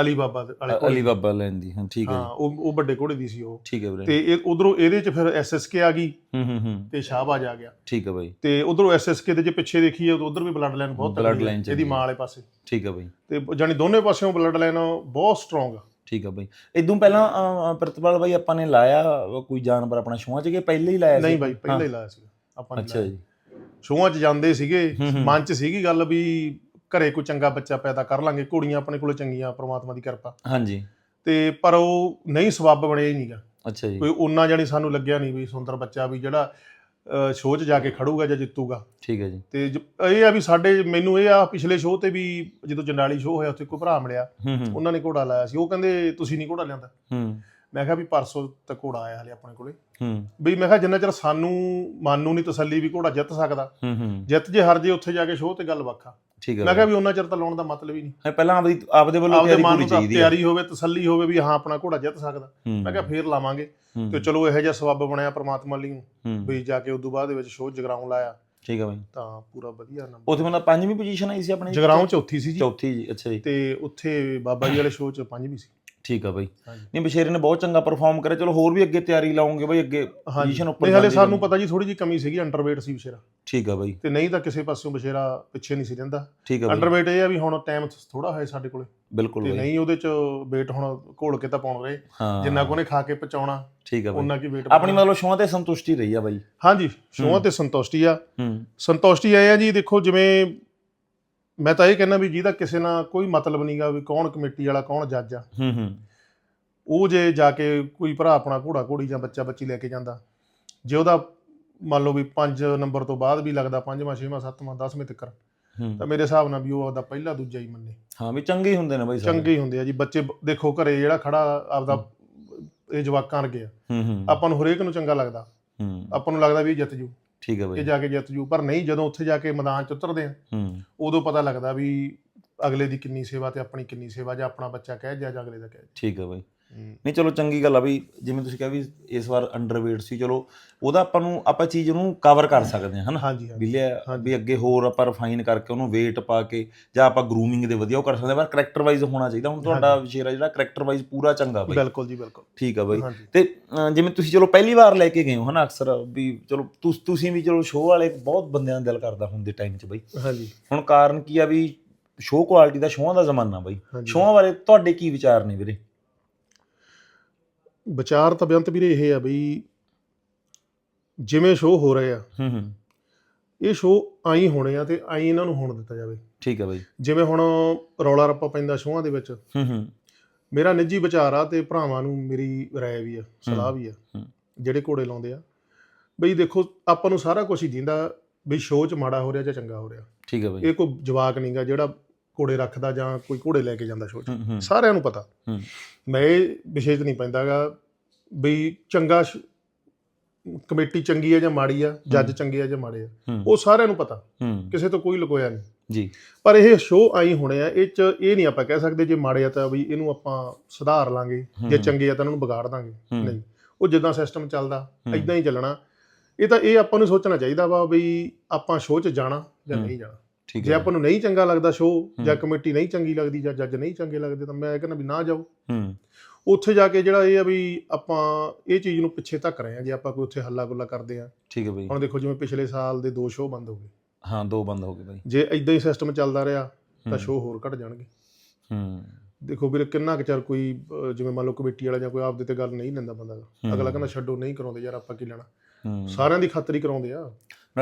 ਅਲੀ ਬਾਬਾ ਦੇ ਵਾਲੇ ਅਲੀ ਬਾਬਾ ਲੈਣ ਦੀ ਹਾਂ ਠੀਕ ਹੈ ਹਾਂ ਜੀ। ਉਹ ਉਹ ਵੱਡੇ ਘੋੜੇ ਦੀ ਸੀ ਉਹ। ਠੀਕ ਹੈ ਵੀਰੇ। ਤੇ ਇਹ ਉਧਰੋਂ ਇਹਦੇ ਚ ਫਿਰ ਐਸਐਸਕੇ ਆ ਗਈ ਹੂੰ ਹੂੰ ਹੂੰ। ਤੇ ਸ਼ਾਹਬਾਜ਼ ਆ ਗਿਆ। ਠੀਕ ਹੈ ਬਾਈ। ਤੇ ਉਧਰੋਂ ਐਸਐਸਕੇ ਦੇ ਜੇ ਪਿੱਛੇ ਦੇਖੀਏ ਉਧਰ ਵੀ ਬਲੱਡ ਲਾਈਨ ਬਹੁਤ Blood ਤਕੜੀ ਹੈ, line ਇਹਦੀ ਮਾਂ। ਵਾਲੇ ਪਾਸੇ। ਠੀਕ ਹੈ ਬਾਈ। ਤੇ ਜਾਨੀ ਦੋਨੇ ਪਾਸਿਓਂ ਬਲੱਡ ਲਾਈਨ ਬਹੁਤ ਸਟਰੋਂਗ ਆ। ਠੀਕ ਹੈ ਬਾਈ। ਇਦੋਂ ਪਹਿਲਾਂ ਅ, ਅ, ਪ੍ਰਿਤਪਾਲ ਬਾਈ ਆਪਾਂ ਨੇ ਲਾਇਆ ਕੋਈ ਜਾਨਵਰ ਆਪਣਾ ਸ਼ੂਆਂ ਚ ਕਿ ਪਹਿਲੇ ਹੀ ਲਾਇਆ ਸੀ? ਨਹੀਂ ਬਾਈ ਪਹਿਲਾਂ ਹੀ ਲਾਇਆ ਸੀ ਆਪਾਂ ਨੇ ਅੱਛਾ ਲਾਇਆ। ਜੀ। ਸ਼ੋਆਂ 'ਚ ਜਾਂਦੇ ਸੀਗੇ ਹੂੰ ਹੂੰ। ਮਨ 'ਚ ਸੀਗੀ ਗੱਲ ਵੀ ਘਰੇ ਕੋਈ ਚੰਗਾ ਬੱਚਾ ਪੈਦਾ ਕਰ ਲਾਂਗੇ ਘੋੜੀਆਂ ਆਪਣੇ ਕੋਲ ਚੰਗੀਆਂ ਪ੍ਰਮਾਤਮਾ ਦੀ ਕਿਰਪਾ। ਹਾਂਜੀ। ਤੇ ਪਰ ਉਹ ਨਹੀਂ ਸਬੱਬ ਬਣਿਆ ਹੀ ਨਹੀਂਗਾ ਅੱਛਾ ਜੀ। ਕੋਈ ਉਹਨਾਂ ਜਾਨੀ ਸਾਨੂੰ ਲੱਗਿਆ ਨਹੀਂ ਵੀ ਸੁੰਦਰ ਬੱਚਾ ਵੀ ਜਿਹੜਾ ਸ਼ੋਅ 'ਚ ਜਾ ਕੇ ਖੜੂਗਾ ਜਾਂ ਜਿੱਤੂਗਾ। ਠੀਕ ਹੈ ਜੀ। ਤੇ ਇਹ ਆ ਵੀ ਸਾਡੇ ਮੈਨੂੰ ਇਹ ਆ ਪਿਛਲੇ ਸ਼ੋਅ ਤੇ ਵੀ ਜਦੋਂ ਜੰਡਾਲੀ ਸ਼ੋਅ ਹੋਇਆ ਉੱਥੇ ਕੋਈ ਭਰਾ ਮਿਲਿਆ। ਉਹਨਾਂ ਨੇ ਘੋੜਾ ਲਾਇਆ ਸੀ। ਉਹ ਕਹਿੰਦੇ ਤੁਸੀਂ ਨਹੀਂ ਘੋੜਾ ਲਿਆਂਦਾ? ਹੂੰ। ਮੈਂ ਕਿਹਾ ਵੀ ਪਰਸੋਂ ਤੱਕ ਘੋੜਾ ਆਇਆ ਹਲੇ ਆਪਣੇ ਕੋਲੇ। ਹੂੰ। ਵੀ ਮੈਂ ਕਿਹਾ ਜਿੰਨਾ ਚਿਰ ਸਾਨੂੰ ਮਨ ਨੂੰ ਨਹੀਂ ਤਸੱਲੀ ਵੀ ਘੋੜਾ ਜਿੱਤ ਸਕਦਾ। ਹੂੰ ਹੂੰ। ਜਿੱਤ ਜੇ ਹਾਰ ਜੇ ਉੱਥੇ ਜਾ ਕੇ ਸ਼ੋਅ ਤੇ ਗੱਲ ਵੱਖਾ ਠੀਕ ਹੈ ਮੈਂ ਕਿਹਾ ਵੀ ਉਹਨਾਂ ਚਿਰ ਤਾਂ ਲਾਉਣ ਦਾ ਮਤਲਬ ਹੀ ਨਹੀਂ। ਹੈ ਪਹਿਲਾਂ ਆਪਦੀ ਆਪਦੇ ਵੱਲੋਂ ਤਿਆਰੀ ਪੂਰੀ ਚਾਹੀਦੀ ਹੈ। ਤਿਆਰੀ ਹੋਵੇ ਤਸੱਲੀ ਹੋਵੇ ਵੀ ਹਾਂ ਆਪਣਾ ਘੋੜਾ ਜਿੱਤ ਸਕਦਾ। ਮੈਂ ਕਿਹਾ ਫੇਰ ਲਾਵਾਂਗੇ। ਤੇ ਚਲੋ ਇਹੋ ਜਿਹਾ ਸਬੱਬ ਬਣਿਆ ਪ੍ਰਮਾਤਮਾ ਲਈ ਵੀ ਜਾ ਕੇ ਉਦੋਂ ਬਾਅਦ ਦੇ ਵਿੱਚ ਸ਼ੋਅ ਜਗਰਾਉਂ ਲਾਇਆ। ਠੀਕ ਹੈ ਬਾਈ। ਤਾਂ ਪੂਰਾ ਵਧੀਆ ਨੰਬਰ ਉੱਥੇ ਮਤਲਬ ਪੰਜਵੀਂ ਪੋਜੀਸ਼ਨ ਆਈ ਸੀ ਆਪਣੇ? ਜਗਰਾਉਂ ਚੌਥੀ ਸੀ ਜੀ। ਚੌਥੀ ਜੀ ਅੱਛਾ ਜੀ। ਤੇ ਉੱਥੇ ਬਾਬਾ ਜੀ ਵਾਲੇ ਸ਼ੋਅ 'ਚ ਪੰਜਵੀਂ ਸੀ। ਠੀਕ ਆ ਬਾਈ। ਨਹੀਂ ਬਸ਼ੇਰੇ ਨੇ ਬਹੁਤ ਚੰਗਾ ਪਰਫਾਰਮ ਕਰਿਆ। ਚਲੋ ਹੋਰ ਵੀ ਅੱਗੇ ਤਿਆਰੀ ਲਾਉਂਗੇ ਬਾਈ ਅੱਗੇ ਪੋਜੀਸ਼ਨ ਉੱਪਰ ਹਲੇ ਜਾਂਦੀ ਸਾਨੂੰ। ਪਤਾ ਜੀ ਥੋੜੀ ਜੀ ਕਮੀ ਸੀਗੀ ਅੰਡਰਵੇਟ ਸੀ ਬਸ਼ੇਰਾ। ਠੀਕ ਆ ਬਾਈ। ਤੇ ਨਹੀਂ ਤਾਂ ਕਿਸੇ ਪਾਸਿਓਂ ਬਸ਼ੇਰਾ ਪਿੱਛੇ ਨਹੀਂ ਸੀ ਰਹਿੰਦਾ। ਠੀਕ ਆ ਬਾਈ। ਅੰਡਰਵੇਟ ਇਹ ਆ ਵੀ ਹੁਣ ਟਾਈਮ ਥੋੜਾ ਹੈ ਸਾਡੇ ਕੋਲੇ। ਬਿਲਕੁਲ ਤੇ ਨਹੀਂ ਉਹਦੇ 'ਚ weight ਹੁਣ ਘੋਲ ਕੇ ਤਾਂ ਪਾਉਣ ਰਹੇ। ਜਿੰਨਾ ਕੋ ਨੇ ਖਾ ਕੇ ਪਚਾਉਣਾ ਠੀਕ ਆ ਬਾਈ। ਉਹਨਾਂ ਕੀ weight ਆਪਣੀ ਮਤਲਬ ਸ਼ੋਆਂ ਤੇ ਸੰਤੁਸ਼ਟੀ ਰਹੀ ਆ ਬਾਈ। ਹਾਂਜੀ ਸ਼ੋਆਂ ਤੇ ਸੰਤੁਸ਼ਟੀ ਆ। ਹੂੰ। ਸੰਤੁਸ਼ਟੀ ਆਏ ਆ ਜੀ ਦੇਖੋ ਜਿਵੇਂ ਮੈਂ ਤਾਂ ਇਹ ਕਹਿੰਦਾ ਵੀ ਜਿਹਦਾ ਕਿਸੇ ਨਾਲ ਕੋਈ ਮਤਲਬ ਨਹੀਂਗਾ ਵੀ ਕੌਣ ਕਮੇਟੀ ਵਾਲਾ ਕੌਣ ਜੱਜ ਆ। ਹੂੰ ਹੂੰ। ਉਹ ਜੇ ਜਾ ਕੇ ਕੋਈ ਭਰਾ ਆਪਣਾ ਘੋੜਾ ਘੋੜੀ ਜਾਂ ਬੱਚਾ ਬੱਚੀ ਲੈ ਕੇ ਜਾਂਦਾ ਜੇ ਉਹਦਾ ਮੰਨ ਲਓ ਵੀ 5 ਨੰਬਰ ਤੋਂ ਬਾਅਦ ਵੀ ਲੱਗਦਾ 5ਵਾਂ 6ਵਾਂ 7ਵਾਂ 10ਵੇਂ ਤੱਕ ਤਾਂ ਮੇਰੇ ਹਿਸਾਬ ਨਾਲ ਵੀ ਉਹ ਆਪਦਾ ਪਹਿਲਾ ਦੂਜਾ ਹੀ ਮੰਨੇ। ਹਾਂ ਵੀ ਚੰਗੇ ਹੀ ਹੁੰਦੇ ਨੇ ਬਾਈ ਸਾਰੇ। ਚੰਗੇ ਹੀ ਹੁੰਦੇ ਆ ਜੀ। ਬੱਚੇ ਦੇਖੋ ਘਰੇ ਜਿਹੜਾ ਖੜਾ ਆਪਦਾ ਇਹ ਜਵਾਕਾਂ ਵਰਗੇ ਆ। ਹੂੰ ਹੂੰ। ਆਪਾਂ ਨੂੰ ਹਰੇਕ ਨੂੰ ਚੰਗਾ ਲੱਗਦਾ। ਹੂੰ। ਆਪਾਂ ਨੂੰ ਲੱਗਦਾ ਵੀ ਇਹ ਜਿੱਤ ਜੂ। ਠੀਕ ਇਹ ਬਾਈ। ਜਾ ਕੇ ਜਿੱਤ ਜੂ। ਪਰ ਨਹੀਂ ਜਦੋਂ ਉੱਥੇ ਜਾ ਕੇ ਮੈਦਾਨ 'ਚ ਉਤਰਦੇ ਆ ਹੂੰ। ਉਦੋਂ ਪਤਾ ਲੱਗਦਾ ਵੀ ਅਗਲੇ ਦੀ ਕਿੰਨੀ ਸੇਵਾ ਤੇ ਆਪਣੀ ਕਿੰਨੀ ਸੇਵਾ ਜਾਂ ਆਪਣਾ ਬੱਚਾ ਕਹਿ ਜਾਂ ਜਾਂ ਅਗਲੇ ਦਾ ਕਹਿ ਠੀਕ ਆ ਬਾਈ। ਨਹੀਂ ਚਲੋ ਚੰਗੀ ਗੱਲ ਆ ਵੀ ਜਿਵੇਂ ਤੁਸੀਂ ਕਿਹਾ ਵੀ ਇਸ ਵਾਰ ਅੰਡਰਵੇਟ ਸੀ ਚਲੋ ਉਹਦਾ ਆਪਾਂ ਨੂੰ ਆਪਾਂ ਚੀਜ਼ ਨੂੰ ਕਵਰ ਕਰ ਸਕਦੇ ਹਾਂ ਹਨਾ? ਹਾਂਜੀ ਵੀ ਲਿਆ। ਵੀ ਅੱਗੇ ਹੋਰ ਆਪਾਂ ਰਿਫਾਈਨ ਕਰਕੇ ਉਹਨੂੰ weight ਪਾ ਕੇ ਜਾਂ ਆਪਾਂ ਗਰੂਮਿੰਗ ਦੇ ਵਧੀਆ ਉਹ ਕਰ ਸਕਦੇ ਹਾਂ, ਪਰ ਕਰੈਕਟਰ ਵਾਈਜ਼ ਹੋਣਾ ਚਾਹੀਦਾ। ਹੁਣ ਤੁਹਾਡਾ ਸ਼ੇਰਾ ਜਿਹੜਾ ਕਰੈਕਟਰ ਵਾਈਜ਼ ਪੂਰਾ ਚੰਗਾ ਬਾਈ। ਬਿਲਕੁਲ ਜੀ ਬਿਲਕੁਲ। ਠੀਕ ਆ ਬਾਈ। ਤੇ ਜਿਵੇਂ ਤੁਸੀਂ ਚਲੋ ਪਹਿਲੀ ਵਾਰ ਲੈ ਕੇ ਗਏ ਹੋ ਹਨਾ ਅਕਸਰ ਵੀ ਚਲੋ ਤੁਸ- ਤੁਸੀਂ ਵੀ ਚਲੋ ਸ਼ੋਅ ਵਾਲੇ ਬਹੁਤ ਬੰਦਿਆਂ ਦਾ ਦਿਲ ਕਰਦਾ ਹੁਣ ਦੇ ਟਾਈਮ 'ਚ ਬਾਈ। ਹਾਂਜੀ। ਹੁਣ ਕਾਰਨ ਕੀ ਆ ਵੀ ਸ਼ੋਅ ਕੁਆਲਿਟੀ ਦਾ ਸ਼ੋਆਂ ਦਾ ਜ਼ਮਾਨਾ ਬਾਈ। ਸ਼ੋਆਂ ਬਾਰੇ ਤੁਹਾਡੇ ਕੀ ਵਿਚਾਰ ਨੇ ਵੀਰੇ? ਵਿਚਾਰ ਤਾਂ ਬੇਅੰਤ ਵੀਰੇ ਇਹ ਆ ਬਈ ਜਿਵੇਂ ਸ਼ੋਅ ਹੋ ਰਹੇ ਆ ਹੂੰ ਹੂੰ। ਇਹ ਸ਼ੋਅ ਆਈ ਹੋਣੇ ਆ ਤੇ ਆਈ ਇਹਨਾਂ ਨੂੰ ਹੋਣ ਦਿੱਤਾ ਜਾਵੇ। ਠੀਕ ਆ ਬਾਈ। ਜਿਵੇਂ ਹੁਣ ਰੌਲਾ ਰੱਪਾ ਪੈਂਦਾ ਸ਼ੋਆਂ ਦੇ ਵਿੱਚ ਹੂੰ ਹੂੰ। ਮੇਰਾ ਨਿੱਜੀ ਵਿਚਾਰ ਆ ਤੇ ਭਰਾਵਾਂ ਨੂੰ ਮੇਰੀ ਰਾਏ ਵੀ ਆ ਸਲਾਹ ਵੀ ਆ ਹੂੰ। ਜਿਹੜੇ ਘੋੜੇ ਲਾਉਂਦੇ ਆ। ਬਈ ਦੇਖੋ ਆਪਾਂ ਨੂੰ ਸਾਰਾ ਕੁਝ ਹੀ ਦਿੰਦਾ ਵੀ ਸ਼ੋਅ 'ਚ ਮਾੜਾ ਹੋ ਰਿਹਾ ਜਾਂ ਚੰਗਾ ਹੋ ਰਿਹਾ। ਠੀਕ ਆ ਬਾਈ। ਇਹ ਕੋਈ ਜਵਾਕ ਨਹੀਂਗਾ ਜਿਹੜਾ ਘੋੜੇ ਰੱਖਦਾ ਜਾਂ ਕੋਈ ਘੋੜੇ ਲੈ ਕੇ ਜਾਂਦਾ ਸ਼ੋਅ ਸਾਰਿਆਂ ਨੂੰ ਪਤਾ। ਮੈਂ ਇਹ ਵਿਸ਼ੇਸ਼ ਨਹੀਂ ਪੈਂਦਾਗਾ ਵੀ ਚੰਗਾ ਕਮੇਟੀ ਚੰਗੀ ਹੈ ਜਾਂ ਮਾੜੀ ਆ ਜੱਜ। ਚੰਗੇ ਆ ਜਾਂ ਮਾੜੇ ਆ ਉਹ ਸਾਰਿਆਂ ਨੂੰ ਪਤਾ ਕਿਸੇ ਤੋਂ ਕੋਈ ਲੁਕੋਇਆ ਨਹੀਂ ਜੀ ਪਰ ਇਹ ਸ਼ੋਅ ਆਈ ਹੋਣੇ ਆ ਇਹ ਚ ਇਹ ਨਹੀਂ ਆਪਾਂ ਕਹਿ ਸਕਦੇ ਜੇ ਮਾੜੇ ਆ ਤਾਂ ਵੀ ਇਹਨੂੰ ਆਪਾਂ ਸੁਧਾਰ ਲਾਂਗੇ ਜੇ। ਚੰਗੇ ਆ ਤਾਂ ਇਹਨਾਂ ਨੂੰ ਵਿਗਾੜ ਦਾਂਗੇ। ਨਹੀਂ ਉਹ ਜਿੱਦਾਂ ਸਿਸਟਮ ਚੱਲਦਾ। ਇਦਾਂ ਹੀ ਚੱਲਣਾ ਇਹ ਤਾਂ ਇਹ ਆਪਾਂ ਨੂੰ ਸੋਚਣਾ ਚਾਹੀਦਾ ਵਾ ਵੀ ਆਪਾਂ ਸ਼ੋਅ 'ਚ ਜਾਣਾ ਜਾਂ। ਨਹੀਂ ਜਾਣਾ ਠੀਕ ਜੇ ਹੈ। ਆਪਾਂ ਨੂੰ ਨਹੀਂ ਚੰਗਾ ਲੱਗਦਾ ਸ਼ੋਅ ਜਾਂ। ਕਮੇਟੀ ਨਹੀਂ ਚੰਗੀ ਲੱਗਦੀ ਜਾਂ ਜੱਜ ਨਹੀਂ ਚੰਗੇ ਲੱਗਦੇ ਤਾਂ ਮੈਂ ਕਹਿੰਦਾ ਵੀ ਨਾ ਜਾਓ। ਹੂੰ। ਉੱਥੇ ਜਾ ਕੇ ਜਿਹੜਾ ਇਹ ਆ ਵੀ ਆਪਾਂ ਇਹ ਚੀਜ਼ ਨੂੰ ਪਿੱਛੇ ਧੱਕ ਰਹੇ ਆ ਜੇ ਆਪਾਂ ਕੋਈ ਉੱਥੇ ਹੱਲਾ ਗੁੱਲਾ ਕਰਦੇ ਆ ਠੀਕ ਹੈ ਬਾਈ। ਹੁਣ ਦੇਖੋ ਜਿਵੇਂ ਪਿਛਲੇ ਸਾਲ ਦੇ ਦੋ ਸ਼ੋਅ ਬੰਦ ਹੋ ਗਏ। ਹਾਂ ਦੋ ਬੰਦ ਹੋ ਗਏ ਬਾਈ। ਜੇ ਇਦਾਂ ਹੀ ਸਿਸਟਮ ਚੱਲਦਾ ਰਿਹਾ ਤਾਂ। ਸ਼ੋਅ ਹੋਰ ਘਟ ਜਾਣਗੇ। ਹੂੰ। ਦੇਖੋ ਵੀਰੇ ਕਿੰਨਾ ਕੁ ਚਿਰ ਕੋਈ ਜਿਵੇਂ ਮੰਨ ਲਓ ਕਮੇਟੀ ਵਾਲਾ ਜਾਂ ਕੋਈ ਆਪਦੇ ਤੇ ਗੱਲ ਨਹੀਂ ਲੈਂਦਾ ਬੰਦਾ। ਅਗਲਾ ਕਹਿੰਦਾ ਛੱਡੋ ਨਹੀਂ ਕਰਾਉਂਦੇ ਯਾਰ ਆਪਾਂ ਕੀ ਲੈਣਾ। ਸਾਰਿਆਂ ਦੀ ਖਾਤਰ ਕਰਾਉਂਦੇ ਆ।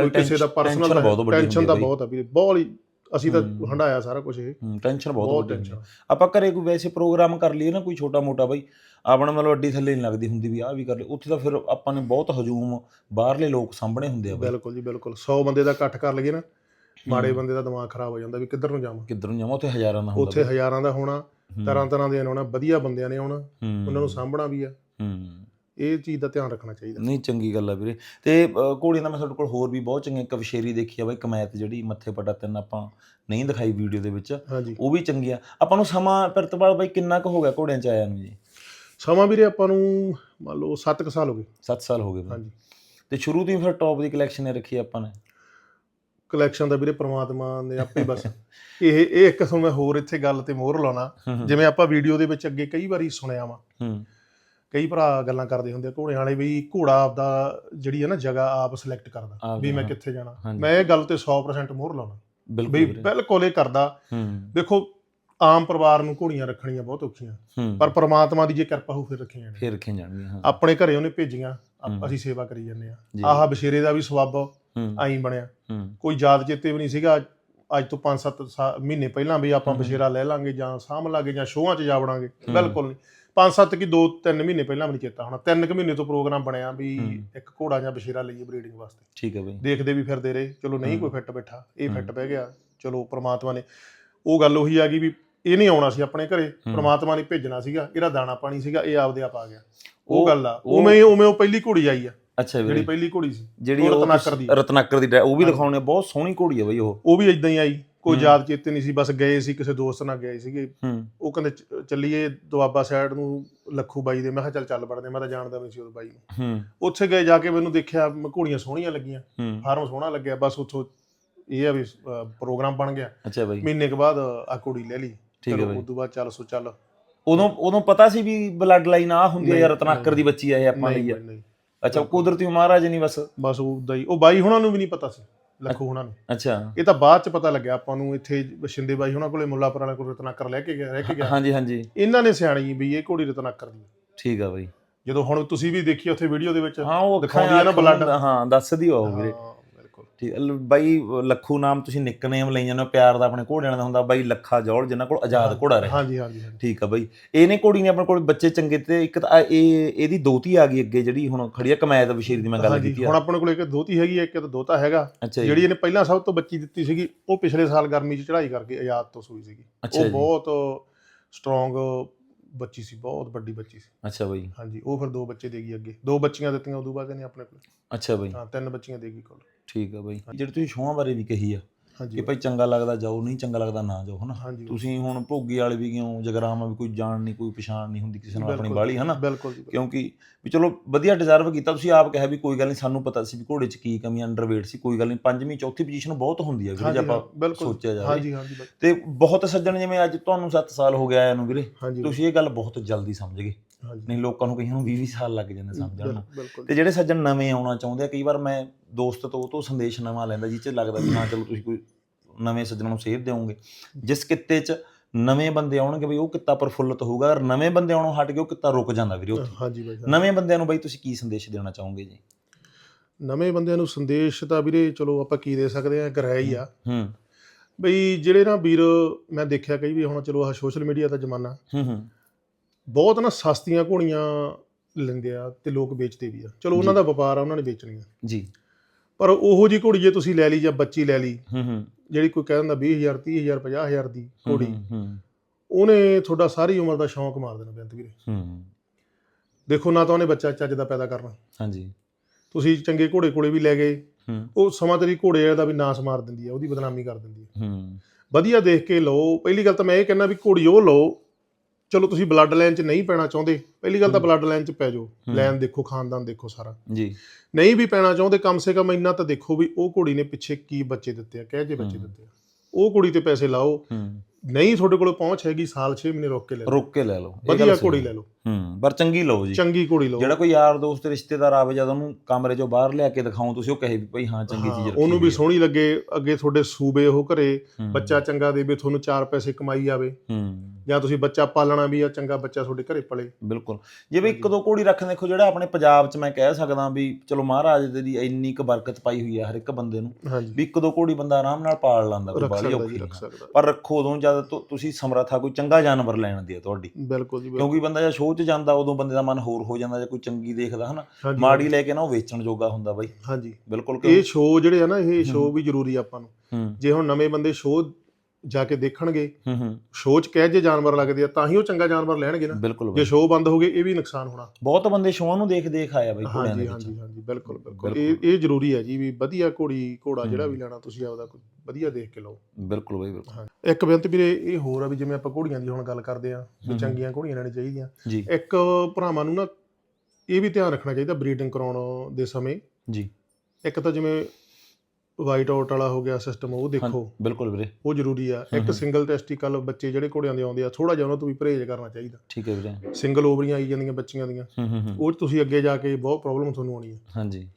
ਕੋਈ ਕਿਸੇ ਦਾ ਪਰਸਨਲ ਟੈਨਸ਼ਨ ਦਾ ਬਹੁਤ ਆ ਵੀਰੇ ਬਹੁਤ ਹੀ ਅਸੀਂ ਤਾਂ। ਹੰਡਾਇਆ ਸਾਰਾ ਕੁਝ ਇਹ। ਟੈਨਸ਼ਨ ਬਹੁਤ ਹੁੰਦੀ ਹੈ। ਆਪਾਂ ਘਰੇ ਕੋਈ ਵੈਸੇ ਪ੍ਰੋਗਰਾਮ ਕਰ ਲਈਏ ਨਾ ਕੋਈ ਛੋਟਾ ਮੋਟਾ ਬਾਈ ਆਪਣਾ ਮਤਲਬ ਅੱਡੀ ਥੱਲੇ ਨਹੀਂ ਲੱਗਦੀ ਹੁੰਦੀ ਵੀ ਆਹ ਵੀ ਕਰ ਲਈ ਉੱਥੇ ਤਾਂ ਫਿਰ ਆਪਾਂ ਨੇ ਬਹੁਤ ਹਜੂਮ ਬਾਹਰਲੇ ਲੋਕ ਸਾਹਮਣੇ ਹੁੰਦੇ ਆ ਬਾਈ। ਬਿਲਕੁਲ ਜੀ ਬਿਲਕੁਲ। 100 ਬੰਦੇ ਦਾ ਇਕੱਠ ਕਰ ਲਈਏ ਨਾ ਮਾੜੇ। ਬੰਦੇ ਦਾ ਦਿਮਾਗ ਖਰਾਬ ਹੋ ਜਾਂਦਾ ਵੀ ਕਿੱਧਰ ਨੂੰ ਜਾਵਾਂ। ਕਿੱਧਰ ਨੂੰ ਜਾਵਾਂ ਉੱਥੇ ਹਜ਼ਾਰਾਂ ਦਾ ਹੁੰਦਾ ਉੱਥੇ। ਹਜ਼ਾਰਾਂ ਦਾ ਹੋਣਾ ਤਰ੍ਹਾਂ ਤਰ੍ਹਾਂ ਦੇ ਆਉਣਾ ਵਧੀਆ ਬੰਦਿਆਂ ਨੇ ਆਉਣਾ ਉਹਨਾਂ ਨੂੰ ਸਾਂਭਣਾ ਵੀ ਆ। ਹੂੰ। ਇਹ ਚੀਜ਼ ਦਾ ਧਿਆਨ ਰੱਖਣਾ ਚਾਹੀਦਾ। ਨਹੀਂ ਚੰਗੀ ਗੱਲ ਆ ਵੀਰੇ। ਤੇ ਘੋੜੀਆਂ ਦਾ ਮੈਂ ਤੁਹਾਡੇ ਕੋਲ ਹੋਰ ਵੀ ਬਹੁਤ ਚੰਗੀਆਂ ਇੱਕ ਵਿਸ਼ੇਰੀ ਦੇਖੀ ਆ ਬਾਈ ਕਮੈਤ ਜਿਹੜੀ ਮੱਥੇ ਪਟਾ ਤਿੰਨ ਆਪਾਂ ਨਹੀਂ ਦਿਖਾਈ ਵੀਡੀਓ ਦੇ ਵਿੱਚ ਉਹ ਵੀ ਚੰਗੀ ਆ। ਆਪਾਂ ਨੂੰ ਸਮਾਂ ਪਿਰਤਪਾਲ ਬਾਈ ਕਿੰਨਾ ਕੁ ਹੋ ਗਿਆ ਘੋੜਿਆਂ ਚ ਆਇਆ ਨੂੰ ਜੀ? ਸਮਾਂ ਵੀਰੇ ਆਪਾਂ ਨੂੰ ਮੰਨ ਲਓ 7 ਸਾਲ ਹੋ ਗਏ। 7 ਸਾਲ ਹੋ ਗਏ ਹਾਂਜੀ। ਤੇ ਸ਼ੁਰੂ ਤੋਂ ਹੀ ਫਿਰ ਟੌਪ ਦੀ ਕਲੈਕਸ਼ਨ ਰੱਖੀ ਆਪਾਂ ਨੇ? ਕਲੈਕਸ਼ਨ ਦਾ ਵੀਰੇ ਪ੍ਰਮਾਤਮਾ ਨੇ ਆਪੇ ਬਸ ਇਹ ਇਹ ਇੱਕ ਕਿਸਮ ਮੈਂ ਹੋਰ ਇੱਥੇ ਗੱਲ ਤੇ ਮੋਹਰ ਲਾਉਣਾ। ਜਿਵੇਂ ਆਪਾਂ ਵੀਡੀਓ ਦੇ ਵਿੱਚ ਅੱਗੇ ਕਈ ਵਾਰੀ ਸੁਣਿਆ ਵਾ। ਹੂੰ। ਕਈ ਭਰਾ ਗੱਲਾਂ ਕਰਦੇ ਹੁੰਦੇ ਆ ਘੋੜਿਆਂ ਵਾਲੇ ਵੀ ਘੋੜਾ ਆਪਦਾ ਜਿਹੜੀ ਹੈ ਨਾ ਜਗ੍ਹਾ ਆਪ ਸਿਲੈਕਟ ਕਰਦਾ ਵੀ ਮੈਂ। ਕਿੱਥੇ ਜਾਣਾ। ਮੈਂ ਇਹ ਗੱਲ ਤੇ 100% ਮੋਹਰ ਲਾਉਣਾ। ਬਿਲਕੁਲ ਵੀ ਬਿਲਕੁਲ ਇਹ ਕਰਦਾ। ਦੇਖੋ ਆਮ ਪਰਿਵਾਰ ਨੂੰ ਘੋੜੀਆਂ ਰੱਖਣੀਆਂ ਬਹੁਤ ਔਖੀਆਂ। ਪਰ ਪ੍ਰਮਾਤਮਾ ਦੀ ਜੇ ਕਿਰਪਾ ਹੋ ਫਿਰ ਰੱਖੀਆਂ ਨੇ ਫਿਰ ਰੱਖੀਆਂ ਜਾਣਗੀਆਂ ਹਾਂ। ਆਪਣੇ ਘਰੇ ਉਹਨੇ ਭੇਜੀਆਂ। ਅਸੀਂ ਸੇਵਾ ਕਰੀ ਜਾਂਦੇ ਆ। ਆਹ ਬਸ਼ੇਰੇ ਦਾ ਵੀ ਸਵੱਬ ਆਈ ਬਣਿਆ। ਕੋਈ ਯਾਦ ਚੇਤੇ ਵੀ ਨਹੀਂ ਸੀਗਾ। ਅੱਜ ਤੋਂ 5-7 ਮਹੀਨੇ ਪਹਿਲਾਂ ਵੀ ਆਪਾਂ। ਬਸ਼ੇਰਾ ਲੈ ਲਾਂਗੇ ਜਾਂ ਸਾਂਭ ਲਾਂਗੇ ਜਾਂ ਸ਼ੋਆਂ 'ਚ ਜਾ ਵੜਾਂਗੇ ਹੂੰ। ਬਿਲਕੁਲ ਨਹੀਂ। ਪੰਜ ਸੱਤ ਕੀ ਦੋ ਤਿੰਨ ਮਹੀਨੇ ਪਹਿਲਾਂ ਮੈਨੂੰ ਚੇਤਾ ਹੋਣਾ। ਤਿੰਨ ਕੁ ਮਹੀਨੇ ਤੋਂ ਪ੍ਰੋਗਰਾਮ ਬਣਿਆ ਵੀ। ਇੱਕ ਘੋੜਾ ਜਾਂ ਬਸ਼ੀਰਾ ਲਈਏ ਬਰੀਡਿੰਗ ਵਾਸਤੇ। ਠੀਕ ਹੈ ਬਈ। ਦੇਖਦੇ ਵੀ ਫਿਰਦੇ ਰਹੇ। ਚਲੋ ਨਹੀਂ। ਕੋਈ ਫਿੱਟ ਬੈਠਾ ਇਹ ਫਿੱਟ। ਬਹਿ ਗਿਆ। ਚਲੋ ਪ੍ਰਮਾਤਮਾ ਨੇ ਉਹ ਗੱਲ ਉਹੀ ਆ ਗਈ ਵੀ ਇਹ ਨਹੀਂ ਆਉਣਾ ਸੀ ਆਪਣੇ ਘਰੇ। ਪ੍ਰਮਾਤਮਾ ਨੇ ਭੇਜਣਾ ਸੀਗਾ ਇਹਦਾ ਦਾਣਾ ਪਾਣੀ ਸੀਗਾ ਇਹ ਆਪਦੇ ਆਪ ਆ ਗਿਆ। ਉਹ- ਗੱਲ ਆ। ਉਵੇਂ ਉਵੇਂ ਉਹ ਪਹਿਲੀ ਘੋੜੀ ਆਈ ਆ। ਅੱਛਾ ਜਿਹੜੀ ਪਹਿਲੀ ਘੋੜੀ ਸੀ। ਜਿਹੜੀ ਰਤਨਾਕਰ ਦੀ। ਰਤਨਾਕਰ ਦੀ ਉਹ ਵੀ। ਦਿਖਾਉਣੇ ਬਹੁਤ ਸੋਹਣੀ ਘੋੜੀ ਹੈ ਬਈ ਉਹ। ਉਹ ਵੀ ਇਦਾਂ ਹੀ ਆਈ। ਕੋਈ। ਯਾਦ ਚੇਤੇ ਨਹੀਂ ਸੀ ਬਸ ਗਏ ਸੀ ਕਿਸੇ ਦੋਸਤ ਨਾਲ ਗਏ ਸੀਗੇ। ਹੂੰ। ਉਹ ਕਹਿੰਦੇ ਚ- ਚੱਲੀਏ ਦੁਆਬਾ ਸਾਈਡ ਨੂੰ ਲੱਖੂ ਬਾਈ ਦੇ। ਮੈਂ ਕਿਹਾ ਚੱਲ ਚੱਲ ਵੜਦੇ ਮੈਂ ਤਾਂ ਜਾਣਦਾ ਨਹੀਂ ਸੀ ਉਹ ਬਾਈ ਨੂੰ। ਹੂੰ। ਉੱਥੇ ਗਏ ਜਾ ਕੇ ਮੈਨੂੰ ਦੇਖਿਆ ਮ- ਘੋੜੀਆਂ ਸੋਹਣੀਆਂ ਲੱਗੀਆਂ। ਹੂੰ। ਫਾਰਮ ਸੋਹਣਾ ਲੱਗਿਆ। ਬਸ ਉੱਥੋਂ ਇਹ ਆ ਵੀ ਅ, ਪ੍ਰੋਗਰਾਮ ਬਣ ਗਿਆ। ਅੱਛਾ ਬਈ। ਮਹੀਨੇ ਕੁ ਬਾਅਦ ਆ ਘੋੜੀ ਲੈ ਲਈ। ਠੀਕ ਹੈ ਬਈ। ਉਸ ਤੋਂ ਬਾਅਦ ਚੱਲ ਸੋ ਚੱਲ। ਉਦੋਂ ਉਦੋਂ ਪਤਾ ਸੀ ਵੀ ਬਲੱਡ ਲਾਈਨ ਆ ਹੁੰਦੀ ਨਹੀਂ, ਯਾਰ ਰਤਨਾਕਰ ਨਹੀਂ। ਦੀ ਬੱਚੀ ਆ ਇਹ ਆਪਾਂ ਨਹੀਂ ਲਈ ਆ। ਨਹੀਂ ਅੱਛਾ ਕੁਦਰਤੀ ਮਹਾਰਾਜ ਨਹੀਂ ਬਸ? ਬਸ ਉਦਾਂ ਹੀ। ਉਹ ਬਾਈ ਹੁਣਾਂ ਨੂੰ ਵੀ ਨਹੀਂ ਪਤਾ ਸੀ। ਲੱਖੂ ਹੁਣਾਂ ਨੂੰ। ਅੱਛਾ। ਇਹ ਤਾਂ ਬਾਅਦ ਚ ਪਤਾ ਲੱਗਿਆ ਆਪਾਂ ਨੂੰ ਇੱਥੇ ਸ਼ਿੰਦੇ ਬਾਈ ਹੁਣਾਂ ਕੋਲੇ ਮੁੱਲਾਪੁਰ ਵਾਲੇ ਕੋਲ ਰਤਨਾਕਰ ਲੈ ਕੇ ਗਿਆ ਰਹਿ ਕੇ ਗਿਆ। ਹਾਂਜੀ ਹਾਂਜੀ। ਇਹਨਾਂ ਨੇ ਸਿਆਣੀ ਵੀ ਇਹ ਘੋੜੀ ਰਤਨਾਕਰ ਦੀ। ਠੀਕ ਆ ਬਈ। ਜਦੋਂ ਹੁਣ ਤੁਸੀਂ ਵੀ ਦੇਖੀ ਉੱਥੇ ਵੀਡੀਓ ਦੇ ਵਿੱਚ ਹਾਂ ਉਹ ਦਿਖਾਉਂਦੀ ਆ ਨਾ। ਦਾ- ਹਾਂ ਦੱਸਦੀ ਆ ਉਹ ਵੀਰੇ। ਠੀਕ ਲ- ਬਾਈ ਲੱਖੂ ਨਾਮ ਤੁਸੀਂ ਨਿਕਨੇਮ ਲਈ ਜਾਂਦੇ ਹੋ ਪਿਆਰ ਦਾ ਆਪਣੇ ਘੋੜਿਆਂ ਦਾ ਹੁੰਦਾ ਬਾਈ ਲੱਖਾ ਜੌਲ ਜਿਨ੍ਹਾਂ ਕੋਲ ਆਜ਼ਾਦ ਘੋੜਾ ਰਿਹਾ। ਹਾਂਜੀ ਹਾਂਜੀ ਹਾਂਜੀ। ਠੀਕ ਆ ਬਾਈ ਇਹਨੇ ਘੋੜੀ ਨੇ ਆਪਣੇ ਕੋਲ ਬੱਚੇ ਚੰਗੇ ਤੇ ਇੱਕ ਤਾਂ ਇਹ ਇਹਦੀ ਦੋਤੀ ਆ ਗਈ ਅੱਗੇ ਜਿਹੜੀ ਹੁਣ ਖੜੀ ਆ ਕਮੈਦ ਬਸ਼ੀਰ ਦੀ ਮੈਂ ਗੱਲ ਹਾਂਜੀ ਕੀਤੀ ਹੁਣ ਆ ਆਪਣੇ ਕੋਲ ਇੱਕ ਦੋਤੀ ਹੈਗੀ ਹੈ ਇੱਕ ਤਾਂ ਦੋਤਾ ਹੈਗਾ ਅੱਛਾ ਜੀ। ਜਿਹੜੀ ਇਹਨੇ ਪਹਿਲਾਂ ਸਭ ਤੋਂ ਬੱਚੀ ਦਿੱਤੀ ਸੀਗੀ ਉਹ ਪਿਛਲੇ ਸਾਲ ਗਰਮੀ 'ਚ ਚੜ੍ਹਾਈ ਕਰਕੇ ਆਜ਼ਾਦ ਤੋਂ ਸੂਈ ਸੀਗੀ। ਅੱਛਾ ਉਹ ਜੀ। ਬਹੁਤ ਸਟਰੋਂਗ ਬੱਚੀ ਸੀ ਬਹੁਤ ਵੱਡੀ ਬੱਚੀ ਸੀ। ਅੱਛਾ ਬਾਈ। ਹਾਂਜੀ ਉਹ ਫਿਰ ਦੋ ਬੱਚੇ ਦੇਗੀ ਅੱਗੇ ਦੋ ਬੱਚੀਆਂ ਦਿੱਤੀਆਂ ਉਦੋਂ ਬਾਅਦ ਇਹਨੇ ਆਪਣੇ ਕੋਲ। ਅੱਛਾ ਬਾਈ। ਹਾਂ ਤਿੰਨ ਬੱਚੀਆਂ ਦੇਗੀ ਕੋਲ। ਠੀਕ ਆ ਬਾਈ। ਜਿਹੜੀ ਤੁਸੀਂ ਛੋਹਾਂ ਬਾਰੇ ਵੀ ਕਹੀ ਆ ਹਾਂਜੀ। ਕਿ ਭਾਈ ਚੰਗਾ ਲੱਗਦਾ ਜਾਓ ਨਹੀਂ ਚੰਗਾ ਲੱਗਦਾ ਨਾ ਜਾਓ ਹਨਾ? ਹਾਂਜੀ। ਤੁਸੀਂ ਹੁਣ ਭੋਗੀ ਵਾਲੇ ਵੀ ਕਿਉਂ ਜਗਰਾਮਾ ਵੀ ਕੋਈ ਜਾਣ ਨਹੀਂ ਕੋਈ ਪਛਾਣ ਨਹੀਂ ਹੁੰਦੀ ਕਿਸੇ ਨਾਲ ਆਪਣੀ ਬਿਲਕੁਲ, ਬਾਲੀ ਹਨਾ? ਬਿਲਕੁਲ ਜੀ ਬਿਲਕੁਲ। ਕਿਉਂਕਿ ਵੀ ਚਲੋ ਵਧੀਆ ਡਿਜ਼ਰਵ ਕੀਤਾ ਤੁਸੀਂ ਆਪ ਕਿਹਾ ਵੀ ਕੋਈ ਗੱਲ ਨਹੀਂ ਸਾਨੂੰ ਪਤਾ ਸੀ ਵੀ ਘੋੜੇ 'ਚ ਕੀ ਕਮੀ ਅੰਡਰਵੇਟ ਸੀ ਕੋਈ ਗੱਲ ਨਹੀਂ ਪੰਜਵੀਂ ਚੌਥੀ ਪੋਜੀਸ਼ਨ ਬਹੁਤ ਹੁੰਦੀ ਹੈ ਵੀਰੇ ਜੇ ਹਾਂਜੀ ਆਪਾਂ ਹਾਂ, ਬਿਲਕੁਲ ਸੋਚਿਆ ਜਾਵੇ। ਹਾਂਜੀ ਹਾਂਜੀ ਬਿਲਕੁਲ। ਤੇ ਬਹੁਤ ਸੱਜਣ ਜਿਵੇਂ ਅੱਜ ਤੁਹਾਨੂੰ 7 ਸਾਲ ਹੋ ਗਿਆ ਆਇਆ ਨੂੰ ਵੀਰੇ ਹਾਂਜੀ। ਤੁਸੀਂ ਇਹ ਗੱਲ ਬਹੁਤ ਜਲਦੀ ਸਮਝ ਗਏ। ਨਹੀਂ ਲੋਕਾਂ ਨੂੰ ਕਈਆਂ ਨੂੰ 20 20 ਸਾਲ ਲੱਗ ਜਾਂਦੇ ਸਮਝਣ ਤੇ ਜਿਹੜੇ ਸੱਜਣ ਨਵੇਂ ਆਉਣਾ ਚਾਹੁੰਦੇ ਆ ਕਈ ਵਾਰ ਮੈਂ ਦੋਸਤ ਤੋਂ ਉਹ ਤੋਂ ਸੰਦੇਸ਼ ਨਵਾਂ ਲੈਂਦਾ 'ਚ ਲੱਗਦਾ ਵੀ ਹਾਂ ਚਲੋ ਤੁਸੀਂ ਕੋਈ ਨਵੇਂ ਸੱਜਣ ਨੂੰ ਸੇਧ ਦਿਓਗੇ। ਜਿਸ ਕਿੱਤੇ 'ਚ ਨਵੇਂ ਬੰਦੇ ਆਉਣਗੇ ਬਈ ਉਹ ਕਿੱਤਾ ਪ੍ਰਫੁੱਲਤ ਹੋਊਗਾ ਔਰ ਨਵੇਂ ਬੰਦੇ ਆਉਣੋਂ ਹਟ ਕੇ ਉਹ ਕਿੱਤਾ ਰੁਕ ਜਾਂਦਾ ਵੀਰੇ ਉੱਥੇ। ਹਾਂਜੀ ਬਾਈ। ਨਵੇਂ ਬੰਦਿਆਂ ਨੂੰ ਬਈ ਤੁਸੀਂ ਕੀ ਸੰਦੇਸ਼ ਦੇਣਾ ਚਾਹੋਗੇ ਜੀ? ਨਵੇਂ ਬੰਦਿਆਂ ਨੂੰ ਸੰਦੇਸ਼ ਤਾਂ ਵੀਰੇ ਚਲੋ ਆਪਾਂ ਕੀ ਦੇ ਸਕਦੇ ਆ ਗ੍ਰਹਿ ਹੀ ਆ। ਹੂੰ। ਬਈ ਜਿਹੜੇ ਨਾ ਵੀਰ ਮੈਂ ਦੇਖਿਆ ਕਈ ਵੀ ਹੁਣ ਚਲੋ ਆਹ ਸੋਸ਼ਲ ਮੀਡੀਆ ਦਾ ਜ਼ਮਾਨਾ। ਹੂੰ ਹੂੰ। ਬਹੁਤ ਨਾ ਸਸਤੀਆਂ ਘੋੜੀਆਂ ਲੈਂਦੇ ਆ ਤੇ ਲੋਕ ਵੇਚਦੇ ਵੀ ਆ। ਚਲੋ ਉਹਨਾਂ। ਦਾ ਵਪਾਰ ਆ ਉਹਨਾਂ ਨੇ ਵੇਚਣੀਆਂ। ਜੀ। ਪਰ ਉਹੋ ਜੀ ਘੋੜੀ ਜੇ ਤੁਸੀਂ ਲੈ ਲਈ ਜਾਂ ਬੱਚੀ ਲੈ ਲਈ ਹੂੰ ਹੂੰ। ਜਿਹੜੀ ਕੋਈ ਕਹਿ ਦਿੰਦਾ 20000 30000 50000 ਦੀ ਘੋੜੀ ਹੂੰ ਹੂੰ। ਉਹਨੇ ਤੁਹਾਡਾ ਸਾਰੀ ਉਮਰ ਦਾ ਸ਼ੌਂਕ ਮਾਰ ਦੇਣਾ ਬੇਅੰਤ ਵੀਰੇ। ਹੂੰ। ਦੇਖੋ ਨਾ ਤਾਂ ਉਹਨੇ ਬੱਚਾ ਚੱਜ ਦਾ ਪੈਦਾ ਕਰਨਾ। ਹਾਂਜੀ। ਤੁਸੀਂ ਚੰਗੇ ਘੋੜੇ ਕੋਲੇ ਵੀ ਲੈ ਗਏ ਉਹ ਸਮਾਂ ਤੇਰੀ ਘੋੜੇ ਦਾ ਵੀ ਨਾਸ ਮਾਰ ਦਿੰਦੀ ਆ ਉਹਦੀ ਬਦਨਾਮੀ ਕਰ ਦਿੰਦੀ ਆ। ਹੂੰ। ਵਧੀਆ ਦੇਖ ਕੇ ਲਓ। ਪਹਿਲੀ ਗੱਲ ਤਾਂ ਮੈਂ ਇਹ ਕਹਿੰਦਾ ਵੀ ਘੋੜੀ ਉਹ ਲਓ ਚਲੋ ਤੁਸੀਂ ਬਲੱਡ ਲਾਈਨ 'ਚ ਨਹੀਂ ਪੈਣਾ ਚਾਹੁੰਦੇ ਪਹਿਲੀ ਗੱਲ ਤਾਂ। ਬਲੱਡ ਲਾਈਨ 'ਚ ਪੈ ਜਾਓ। ਲਾਈਨ ਦੇਖੋ ਖਾਨਦਾਨ ਦੇਖੋ ਸਾਰਾ ਜੀ ਨਹੀਂ ਵੀ ਪੈਣਾ ਚਾਹੁੰਦੇ ਕਮ ਸੇ ਕਮ ਇੰਨਾ ਤਾਂ ਦੇਖੋ ਵੀ ਉਹ ਘੋੜੀ ਨੇ ਪਿੱਛੇ ਕੀ ਬੱਚੇ ਦਿੱਤੇ ਆ ਕਿਹੋ ਬੱਚੇ। ਦਿੱਤੇ ਆ ਉਹ ਕੁੜੀ ਤੇ ਪੈਸੇ ਲਾਓ ਨਹੀਂ ਤੁਹਾਡੇ ਕੋਲ ਪਹੁੰਚ ਹੈਗੀ ਸਾਲ 6 ਮਹੀਨੇ ਰੁਕ ਕੇ ਲੈ ਲਓ ਰੁੱਕ ਕੇ ਲੈ ਲਓ ਵਧੀਆ ਹੈ। ਲੈ ਲਓ ਹੂੰ। ਪਰ ਚੰਗੀ ਲਓ ਜੀ। ਚੰਗੀ ਘੋੜੀ ਲਓ। ਜਿਹੜਾ ਕੋਈ ਯਾਰ ਦੋਸਤ ਰਿਸ਼ਤੇਦਾਰ ਆਵੇ ਜਦ ਉਹਨੂੰ ਕਮਰੇ ਚੋਂ ਬਾਹਰ ਲਿਆ ਕੇ ਦਿਖਾਓ ਤੁਸੀਂ ਉਹ ਕਹੇ ਵੀ ਭਾਈ ਹਾਂ ਚੰਗੀ ਚੀਜ਼ ਰੱਖੀ ਉਹਨੂੰ ਵੀ। ਸੋਹਣੀ ਲੱਗੇ ਅੱਗੇ ਤੁਹਾਡੇ ਸੂਬੇ ਉਹ ਘਰੇ ਬੱਚਾ ਚੰਗਾ ਦੇਵੇ ਤੁਹਾਨੂੰ ਚਾਰ ਪੈਸੇ ਕਮਾਈ ਆਵੇ। ਹੂੰ। ਜਾਂ ਤੁਸੀਂ ਬੱਚਾ ਪਾਲਣਾ ਵੀ ਆ ਚੰਗਾ ਬੱਚਾ ਤੁਹਾਡੇ ਘਰੇ ਪਲੇ। ਬਿਲਕੁਲ। ਜਿਵੇਂ ਇੱਕ ਦੋ ਘੋੜੀ ਰੱਖਣ ਦੇਖੋ ਜਿਹੜਾ ਆਪਣੇ ਪੰਜਾਬ 'ਚ ਮੈਂ ਕਹਿ ਸਕਦਾ ਵੀ ਚਲੋ ਮਹਾਰਾਜ ਦੇ ਦੀ ਇੰਨੀ ਕੁ ਬਰਕਤ ਪਾਈ ਹੋਈ ਹੈ ਹਰ ਇੱਕ ਬੰਦੇ ਨੂੰ ਵੀ ਇੱਕ ਦੋ ਘੋੜੀ ਬੰਦਾ ਆਰਾਮ ਨਾਲ ਪਾਲ ਲੈਂਦਾ ਕੋਈ ਸਕਦਾ ਔਖੀ ਜੀ ਨਹੀਂ ਰੱਖ ਸਕਦਾ। ਪਰ ਰੱਖੋ ਉਦੋਂ ਜਦ ਤੁਸੀਂ ਸਮਰੱਥਾ ਕੋਈ ਚੰਗਾ ਜਾਨਵਰ ਲੈਣ ਦੀ ਹੈ ਤੁਹਾਡੀ। ਬਿਲਕੁਲ ਜੀ ਕਿਉਂਕਿ ਬੰਦਾ ਜਦ ਸ਼ੋਅ 'ਚ ਜਾਂਦਾ ਉਦੋਂ ਬੰਦੇ ਦਾ ਮਨ ਹੋਰ ਹੋ ਜਾਂਦਾ ਜੇ ਕੋਈ ਚੰਗੀ ਦੇਖਦਾ ਹਨਾ ਹਾਂਜੀ, ਮਾੜੀ ਲੈ ਕੇ ਨਾ ਉਹ ਵੇਚਣ ਜੋਗਾ ਹੁੰਦਾ ਬਾਈ। ਹਾਂਜੀ। ਬਿਲਕੁਲ ਇਹ ਸ਼ੋਅ ਜਿਹੜੇ ਆ ਨਾ ਇਹ ਸ਼ੋਅ ਵੀ ਜ਼ਰੂਰੀ ਆ ਆਪਾਂ ਨੂੰ। ਹੂੰ। ਜੇ ਹੁਣ ਨਵੇਂ ਬੰਦੇ ਸ਼ੋਅ ਜਾ ਕੇ ਦੇਖਣਗੇ ਹੂੰ ਹੂੰ। ਸ਼ੋਅ 'ਚ ਕਹਿ ਜੇ ਜਾਨਵਰ ਲੱਗਦੇ ਆ ਤਾਂ ਹੀ ਉਹ ਚੰਗਾ ਜਾਨਵਰ ਲੈਣਗੇ ਨਾ। ਬਿਲਕੁਲ ਜੇ ਬਾਈ। ਸ਼ੋਅ ਬੰਦ ਹੋ ਗਏ ਇਹ ਵੀ ਨੁਕਸਾਨ ਹੋਣਾ। ਬਹੁਤ ਬੰਦੇ ਸ਼ੋਅ ਨੂੰ ਦੇਖ ਦੇਖ ਆਇਆ ਬਾਈ ਘੋੜਿਆਂ ਦੇ ਹਾਂਜੀ ਵਿੱਚ। ਹਾਂਜੀ ਹਾਂਜੀ ਬਿਲਕੁਲ ਬਿਲਕੁਲ। ਇਹ ਇਹ ਜ਼ਰੂਰੀ ਹੈ ਜੀ ਵੀ ਵਧੀਆ ਘੋੜੀ ਘੋੜਾ ਜਿਹੜਾ। ਵੀ ਲੈਣਾ ਤੁਸੀਂ ਆਪਦਾ ਕੋਈ। ਵਧੀਆ ਦੇਖ ਕੇ ਲਓ। ਬਿਲਕੁਲ ਬਾਈ ਬਿਲਕੁਲ। ਇੱਕ ਬੇਨਤੀ ਵੀਰੇ ਇਹ ਹੋਰ ਆ ਵੀ ਜਿਵੇਂ ਆਪਾਂ ਘੋੜੀਆਂ ਦੀ ਹੁਣ ਗੱਲ ਕਰਦੇ ਆ ਵੀ। ਚੰਗੀਆਂ ਘੋੜੀਆਂ ਲੈਣੀਆਂ ਚਾਹੀਦੀਆਂ। ਜੀ। ਇੱਕ ਭਰਾਵਾਂ ਨੂੰ ਨਾ ਇਹ ਵੀ ਧਿਆਨ ਰੱਖਣਾ ਚਾਹੀਦਾ ਬਰੀਡਿੰਗ ਕਰਾਉਣ ਦੇ ਸਮੇਂ। ਜੀ। ਇੱਕ ਤਾਂ ਜਿਵੇਂ ਵਾਈਟ ਆਊਟ ਵਾਲਾ ਹੋ ਗਿਆ ਸਿਸਟਮ ਉਹ ਦੇਖੋ। ਬਿਲਕੁਲ ਵੀਰੇ। ਉਹ ਜ਼ਰੂਰੀ ਆ। ਇੱਕ। ਸਿੰਗਲ ਟੈਸਟੀਕਲ ਬੱਚੇ ਜਿਹੜੇ ਘੋੜਿਆਂ ਦੇ ਆਉਂਦੇ ਆ ਥੋੜਾ ਜਿਹਾ ਉਹਨਾਂ ਤੋਂ ਵੀ ਪਰਹੇਜ਼ ਕਰਨਾ ਚਾਹੀਦਾ। ਠੀਕ ਹੈ ਵੀਰੇ। ਸਿੰਗਲ ਓਵਰੀਆਂ ਆਈ ਜਾਂਦੀਆਂ ਬੱਚੀਆਂ ਦੀਆਂ। ਉਹ ਤੁਸੀਂ ਅੱਗੇ ਜਾ ਕੇ ਬਹੁਤ ਪ੍ਰੋਬਲਮ ਤੁਹਾਨੂੰ ਆਉਣੀ ਹੈ ਹਾਂਜੀ।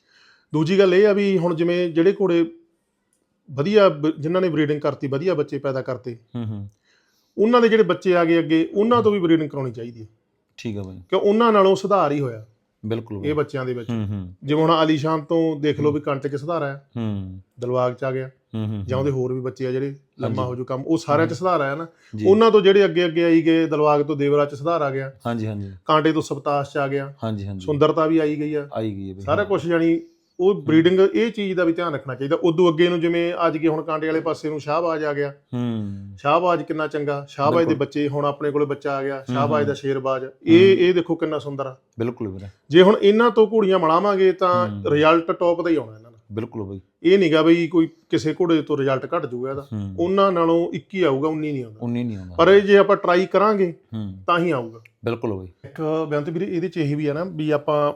ਦੂਜੀ ਗੱਲ ਇਹ ਆ ਵੀ ਹੁਣ ਜਿਵੇਂ ਜਿਹੜੇ ਘੋੜੇ ਵਧੀਆ ਬ- ਜਿਨ੍ਹਾਂ ਨੇ ਬਰੀਡਿੰਗ ਕਰਤੀ ਵਧੀਆ ਬੱਚੇ ਪੈਦਾ ਕਰਤੇ। ਹੂੰ ਹੂੰ। ਉਹਨਾਂ ਦੇ ਜਿਹੜੇ ਬੱਚੇ ਆ ਗਏ ਅੱਗੇ ਉਹਨਾਂ ਤੋਂ ਵੀ ਬਰੀਡਿੰਗ ਕਰਾਉਣੀ ਚਾਹੀਦੀ ਹੈ। ਠੀਕ ਹੈ ਬਾਈ। ਕਿਉਂ ਉਹਨਾਂ ਨਾਲੋਂ ਸੁਧਾਰ ਹੀ ਹੋਇਆ। ਬਿਲਕੁਲ ਇਹ ਬੱਚਿਆਂ ਦੇ ਵਿੱਚ। ਹੂੰ ਹੂੰ। ਜਿਵੇਂ ਹੁਣ ਆਲੀਸ਼ਾਨ ਤੋਂ ਦੇਖ ਲਓ ਵੀ ਕੰਟੇ 'ਚ ਸੁਧਾਰ ਆਇਆ। ਹੂੰ। ਦਲਵਾਗ 'ਚ ਆ ਗਿਆ। ਹੂੰ ਹੂੰ ਜਾਂ ਉਹਦੇ ਹੋਰ ਵੀ ਬੱਚੇ ਆ ਜਿਹੜੇ ਲੰਮਾ ਹਾਂਜੀ। ਹੋ ਜੂ ਕੰਮ ਉਹ ਸਾਰਿਆਂ 'ਚ ਸੁਧਾਰ ਆਇਆ ਨਾ। ਜੀ। ਉਹਨਾਂ ਤੋਂ ਜਿਹੜੇ ਅੱਗੇ ਅੱਗੇ ਆਈ ਗਏ ਦਲਵਾਗ ਤੋਂ ਦੇਵਰਾ 'ਚ ਸੁਧਾਰ ਆ ਗਿਆ। ਹਾਂਜੀ ਹਾਂਜੀ। ਕਾਂਟੇ ਤੋਂ ਸਪਤਾਸ 'ਚ ਆ ਗਿਆ। ਹਾਂਜੀ ਹਾਂਜੀ। ਸੁੰਦਰਤਾ ਵੀ ਆਈ ਗਈ ਆ। ਆਈ ਗਈ ਹੈ ਬਈ। ਸਾਰਾ ਕੁਝ ਜਾਨੀ ਉਹ ਬਰੀਡਿੰਗ ਇਹ ਚੀਜ਼ ਦਾ ਵੀ ਧਿਆਨ ਰੱਖਣਾ ਚਾਹੀਦਾ। ਉਦੋਂ ਅੱਗੇ ਨੂੰ ਜਿਵੇਂ ਅੱਜ ਕੇ ਹੁਣ ਕਾਂਟੇ ਵਾਲੇ ਪਾਸੇ ਨੂੰ ਸ਼ਾਹਬਾਜ਼ ਆ ਗਿਆ। ਹੂੰ। ਸ਼ਾਹਬਾਜ਼ ਕਿੰਨਾ ਚੰਗਾ। ਸ਼ਾਹਬਾਜ਼ ਦੇ। ਬੱਚੇ ਹੁਣ ਆਪਣੇ ਕੋਲੇ ਬੱਚਾ ਆ ਗਿਆ। ਸ਼ਾਹਬਾਜ਼। ਦਾ ਸ਼ੇਰਬਾਜ਼ ਇਹ ਇਹ ਦੇਖੋ ਕਿੰਨਾ ਸੁੰਦਰ ਆ। ਬਿਲਕੁਲ ਵੀਰੇ। ਜੇ ਹੁਣ ਇਹਨਾਂ ਤੋਂ ਘੋੜੀਆਂ ਬਣਾਵਾਂਗੇ ਤਾਂ। ਰਿਜ਼ਲਟ ਟੌਪ ਦਾ ਹੀ ਆਉਣਾ ਇਹਨਾਂ ਦਾ। ਬਿਲਕੁਲ ਬਈ। ਇਹ ਨਹੀਂਗਾ ਬਈ ਕੋਈ ਕਿਸੇ ਘੋੜੇ ਤੋਂ ਰਿਜ਼ਲਟ ਘਟ ਜਾਊਗਾ ਇਹਦਾ। ਉਹਨਾਂ ਨਾਲੋਂ 21 ਆਊਗਾ 19 ਨਹੀਂ ਆਉਂਦਾ। 19 ਨਹੀਂ ਆਉਂਦਾ। ਪਰ ਇਹ ਜੇ ਆਪਾਂ ਟਰਾਈ ਕਰਾਂਗੇ ਤਾਂ ਹੀ ਆਊਗਾ। ਬਿਲਕੁਲ ਬਈ। ਇੱਕ ਬੇਅੰਤ ਵੀਰੇ ਇਹਦੇ ਚ ਇਹ ਵੀ ਆ ਨਾ ਵੀ ਆਪਾਂ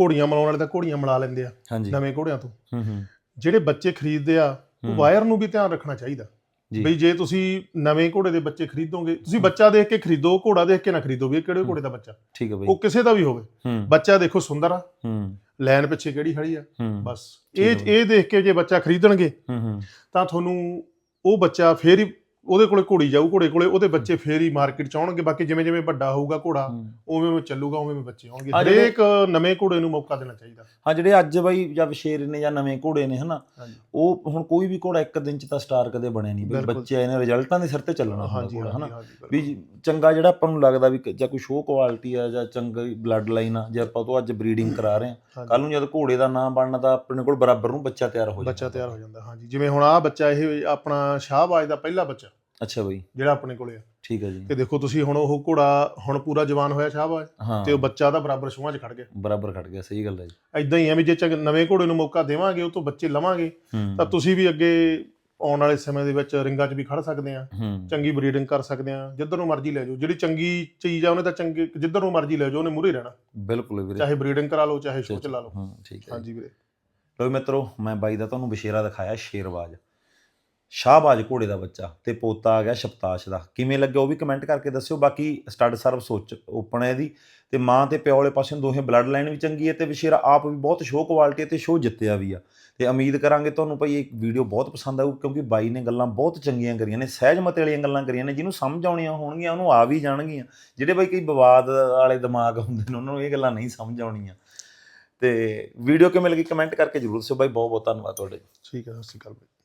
ਘੋੜੀਆਂ ਮਲਾਉਣ ਵਾਲੇ ਤਾਂ ਘੋੜੀਆਂ ਮਲਾ ਲੈਂਦੇ ਆ ਹਾਂਜੀ। ਨਵੇਂ ਘੋੜਿਆਂ ਤੋਂ। ਹੂੰ ਹੂੰ। ਜਿਹੜੇ ਬੱਚੇ ਖਰੀਦਦੇ ਆ ਉਹ। ਵਾਇਰ ਨੂੰ ਵੀ ਧਿਆਨ ਰੱਖਣਾ ਚਾਹੀਦਾ। ਬਈ ਜੇ ਤੁਸੀਂ ਨਵੇਂ ਘੋੜੇ ਦੇ ਬੱਚੇ ਖਰੀਦੋਗੇ ਤੁਸੀਂ ਬੱਚਾ ਦੇਖ ਕੇ ਖਰੀਦੋ ਘੋੜਾ ਦੇਖ ਕੇ ਨਾ ਖਰੀਦੋ ਵੀ ਇਹ ਕਿਹੜੇ ਘੋੜੇ ਦਾ ਬੱਚਾ। ਠੀਕ ਹੈ ਬਈ। ਉਹ ਕਿਸੇ ਦਾ ਵੀ ਹੋਵੇ। ਬੱਚਾ ਦੇਖੋ ਸੁੰਦਰ ਆ। ਲਾਈਨ ਪਿੱਛੇ ਕਿਹੜੀ ਖੜੀ ਆ। ਬਸ। ਇਹ। ਇਹ ਦੇਖ ਕੇ ਜੇ ਬੱਚਾ ਖਰੀਦਣਗੇ ਤਾਂ ਤੁਹਾਨੂੰ ਉਹ ਬੱਚਾ ਫੇਰ ਹੀ ਉਹਦੇ ਕੋਲੇ ਘੋੜੀ ਜਾਊ ਘੋੜੇ ਕੋਲੇ ਉਹਦੇ ਬੱਚੇ ਫੇਰ ਹੀ ਮਾਰਕੀਟ ਚ ਆਉਣਗੇ ਬਾਕੀ ਜਿਵੇਂ ਜਿਵੇਂ ਵੱਡਾ ਹੋਊਗਾ ਘੋੜਾ। ਉਵੇਂ ਉਵੇਂ ਚੱਲੂਗਾ ਉਵੇਂ ਉਵੇਂ ਬੱਚੇ ਆਉਣਗੇ। ਆ ਹਰੇਕ ਨਵੇਂ ਘੋੜੇ ਨੂੰ ਮੌਕਾ ਦੇਣਾ ਚਾਹੀਦਾ। ਹਾਂ ਜਿਹੜੇ ਅੱਜ ਬਈ ਜਾਂ ਵਸ਼ੇਰ ਨੇ ਜਾਂ ਨਵੇਂ ਘੋੜੇ ਨੇ ਹਨਾ ਉਹ ਹੁਣ ਕੋਈ ਵੀ ਘੋੜਾ ਇੱਕ ਦਿਨ ਚ ਤਾਂ ਸਟਾਰ ਕਦੇ ਬਣਿਆ ਨਹੀਂ ਬਈ। ਬੱਚੇ ਆਏ ਨੇ ਰਿਜ਼ਲਟਾਂ ਦੇ ਸਿਰ ਤੇ ਚੱਲਣਾ ਹੁੰਦਾ ਹਨਾ। ਵੀ। ਚੰਗਾ ਜਿਹੜਾ ਆਪਾਂ ਨੂੰ ਲੱਗਦਾ ਵੀ ਜਾਂ ਕੋਈ ਸ਼ੋਅ ਕੁਆਲਿਟੀ ਆ ਜਾਂ ਚੰਗੀ ਬਲੱਡ ਲਾਈਨ ਆ ਜੇ ਆਪਾਂ ਤੋਂ ਅੱਜ ਬਰੀਡਿੰਗ ਕਰਾ ਰਹੇ ਆ। ਕੱਲ ਨੂੰ ਜਦ ਘੋੜੇ ਦਾ ਨਾਮ ਬਣਨਾ ਤਾਂ ਆਪਣੇ ਕੋਲ ਬਰਾਬਰ ਨੂੰ ਬੱਚਾ ਤਿਆਰ ਹੋ ਜਾਂਦਾ। ਬੱਚਾ ਤਿਆਰ ਹੋ ਜਾਂਦਾ ਹਾਂਜੀ। ਜਿਵੇਂ ਹੁਣ ਆਹ ਬੱਚਾ ਇਹ ਆਪਣਾ ਸ਼ਾਹਬਾਜ਼ ਦਾ ਪਹਿਲਾ ਬੱਚਾ। ਅੱਛਾ ਬਈ। ਜਿਹੜਾ ਆਪਣੇ ਕੋਲੇ ਆ। ਠੀਕ ਹੈ ਜੀ। ਤੇ ਦੇਖੋ ਤੁਸੀਂ ਹੁਣ ਉਹ ਘੋੜਾ ਹੁਣ ਪੂਰਾ ਜਵਾਨ ਹੋਇਆ ਸ਼ਾਹਬਾਜ਼। ਹਾਂ। ਤੇ ਉਹ ਬੱਚਾ ਦਾ ਬਰਾਬਰ ਛੂਹਾਂ 'ਚ ਖੜ ਗਿਆ। ਬਰਾਬਰ ਖੜ ਗਿਆ ਸਹੀ ਗੱਲ ਹੈ ਜੀ। ਐਦਾਂ ਹੀ ਆ ਵੀ ਜੇ ਚੰਗ- ਨਵੇਂ ਘੋੜੇ ਨੂੰ ਮੌਕਾ ਦੇਵਾਂਗੇ ਉਹ ਤੋਂ ਬੱਚੇ ਲਵਾਂਗੇ ਤਾਂ ਤੁਸੀਂ ਵੀ ਅੱਗੇ ਆਉਣ ਵਾਲੇ ਸਮੇਂ ਦੇ ਵਿੱਚ ਰਿੰਗਾਂ 'ਚ ਵੀ ਖੜ ਸਕਦੇ ਆ। ਚੰਗੀ ਬਰੀਡਿੰਗ ਕਰ ਸਕਦੇ ਆ। ਜਿੱਧਰ ਨੂੰ ਮਰਜ਼ੀ ਲੈ ਜਾਓ। ਜਿਹੜੀ ਚੰਗੀ ਚੀਜ਼ ਆ ਉਹਨੇ ਤਾਂ ਚੰਗੇ ਜਿੱਧਰ ਨੂੰ ਮਰਜ਼ੀ ਲੈ ਜਾਓ ਉਹਨੇ ਮੂਰੇ ਰਹਿਣਾ। ਬਿਲਕੁਲ ਵੀਰੇ। ਚਾਹੇ ਬਰੀਡਿੰਗ ਕਰਾ ਲਓ ਚਾਹੇ ਸ਼ੋਅ ਚ ਲਾ ਲਓ। ਹਾਂ ਠੀਕ ਹੈ ਹਾਂਜੀ ਵੀਰੇ। ਲੋ ਮਿੱਤਰੋ ਮੈਂ ਬਾਈ ਦਾ ਤੁਹਾਨੂੰ ਬਸ਼ੇਰਾ ਦਿਖਾਇਆ ਸ਼ੇਰਬਾਜ਼ ਸ਼ਾਹਬਾਜ਼ ਘੋੜੇ ਦਾ ਬੱਚਾ ਤੇ ਪੋਤਾ ਆ ਗਿਆ ਸ਼ਪਤਾਸ਼ ਦਾ। ਕਿਵੇਂ ਲੱਗਿਆ ਉਹ ਵੀ ਕਮੈਂਟ ਕਰਕੇ ਦੱਸਿਓ, ਬਾਕੀ ਸਟੱਡ ਸਰਵ ਸੋਚ ਓਪਨ ਹੈ ਇਹਦੀ ਤੇ ਮਾਂ ਤੇ ਪਿਓ ਵਾਲੇ ਪਾਸਿਓਂ ਦੋਹੇ ਬਲੱਡ ਲਾਈਨ ਵੀ ਚੰਗੀ ਹੈ ਤੇ ਬਸ਼ੇਰਾ ਆਪ ਵੀ ਬਹੁਤ ਸ਼ੋਅ ਕੁਆਲਿਟੀ ਤੇ ਸ਼ੋਅ ਜਿੱਤਿਆ ਵੀ ਆ। ਤੇ ਉਮੀਦ ਕਰਾਂਗੇ ਤੁਹਾਨੂੰ ਭਾਈ ਇਹ ਵੀਡੀਓ ਬਹੁਤ ਪਸੰਦ ਆਊ ਕਿਉਂਕਿ ਬਾਈ ਨੇ ਗੱਲਾਂ ਬਹੁਤ ਚੰਗੀਆਂ ਕਰੀਆਂ ਨੇ, ਸਹਿਜ ਮਤੇ ਵਾਲੀਆਂ ਗੱਲਾਂ ਕਰੀਆਂ ਨੇ, ਜਿਹਨੂੰ ਸਮਝ ਆਉਣੀਆਂ ਹੋਣਗੀਆਂ, ਉਹਨੂੰ ਆ ਵੀ ਜਾਣਗੀਆਂ। ਜਿਹੜੇ ਬਾਈ ਕਈ ਵਿਵਾਦ ਵਾਲੇ ਦਿਮਾਗ ਹੁੰਦੇ ਨੇ, ਉਹਨਾਂ ਨੂੰ ਇਹ ਗੱਲਾਂ ਨਹੀਂ ਸਮਝ ਆਉਣੀਆਂ। ਤੇ ਵੀਡੀਓ ਕਿਵੇਂ ਲੱਗੀ ਕਮੈਂਟ ਕਰਕੇ ਜਰੂਰ ਦੱਸਿਓ। ਬਾਈ ਬਹੁਤ ਬਹੁਤ ਧੰਨਵਾਦ ਤੁਹਾਡੇ ਠੀਕ ਹੈ, ਸਤਿ ਸ਼੍ਰੀ ਅਕਾਲ ਬਾਈ।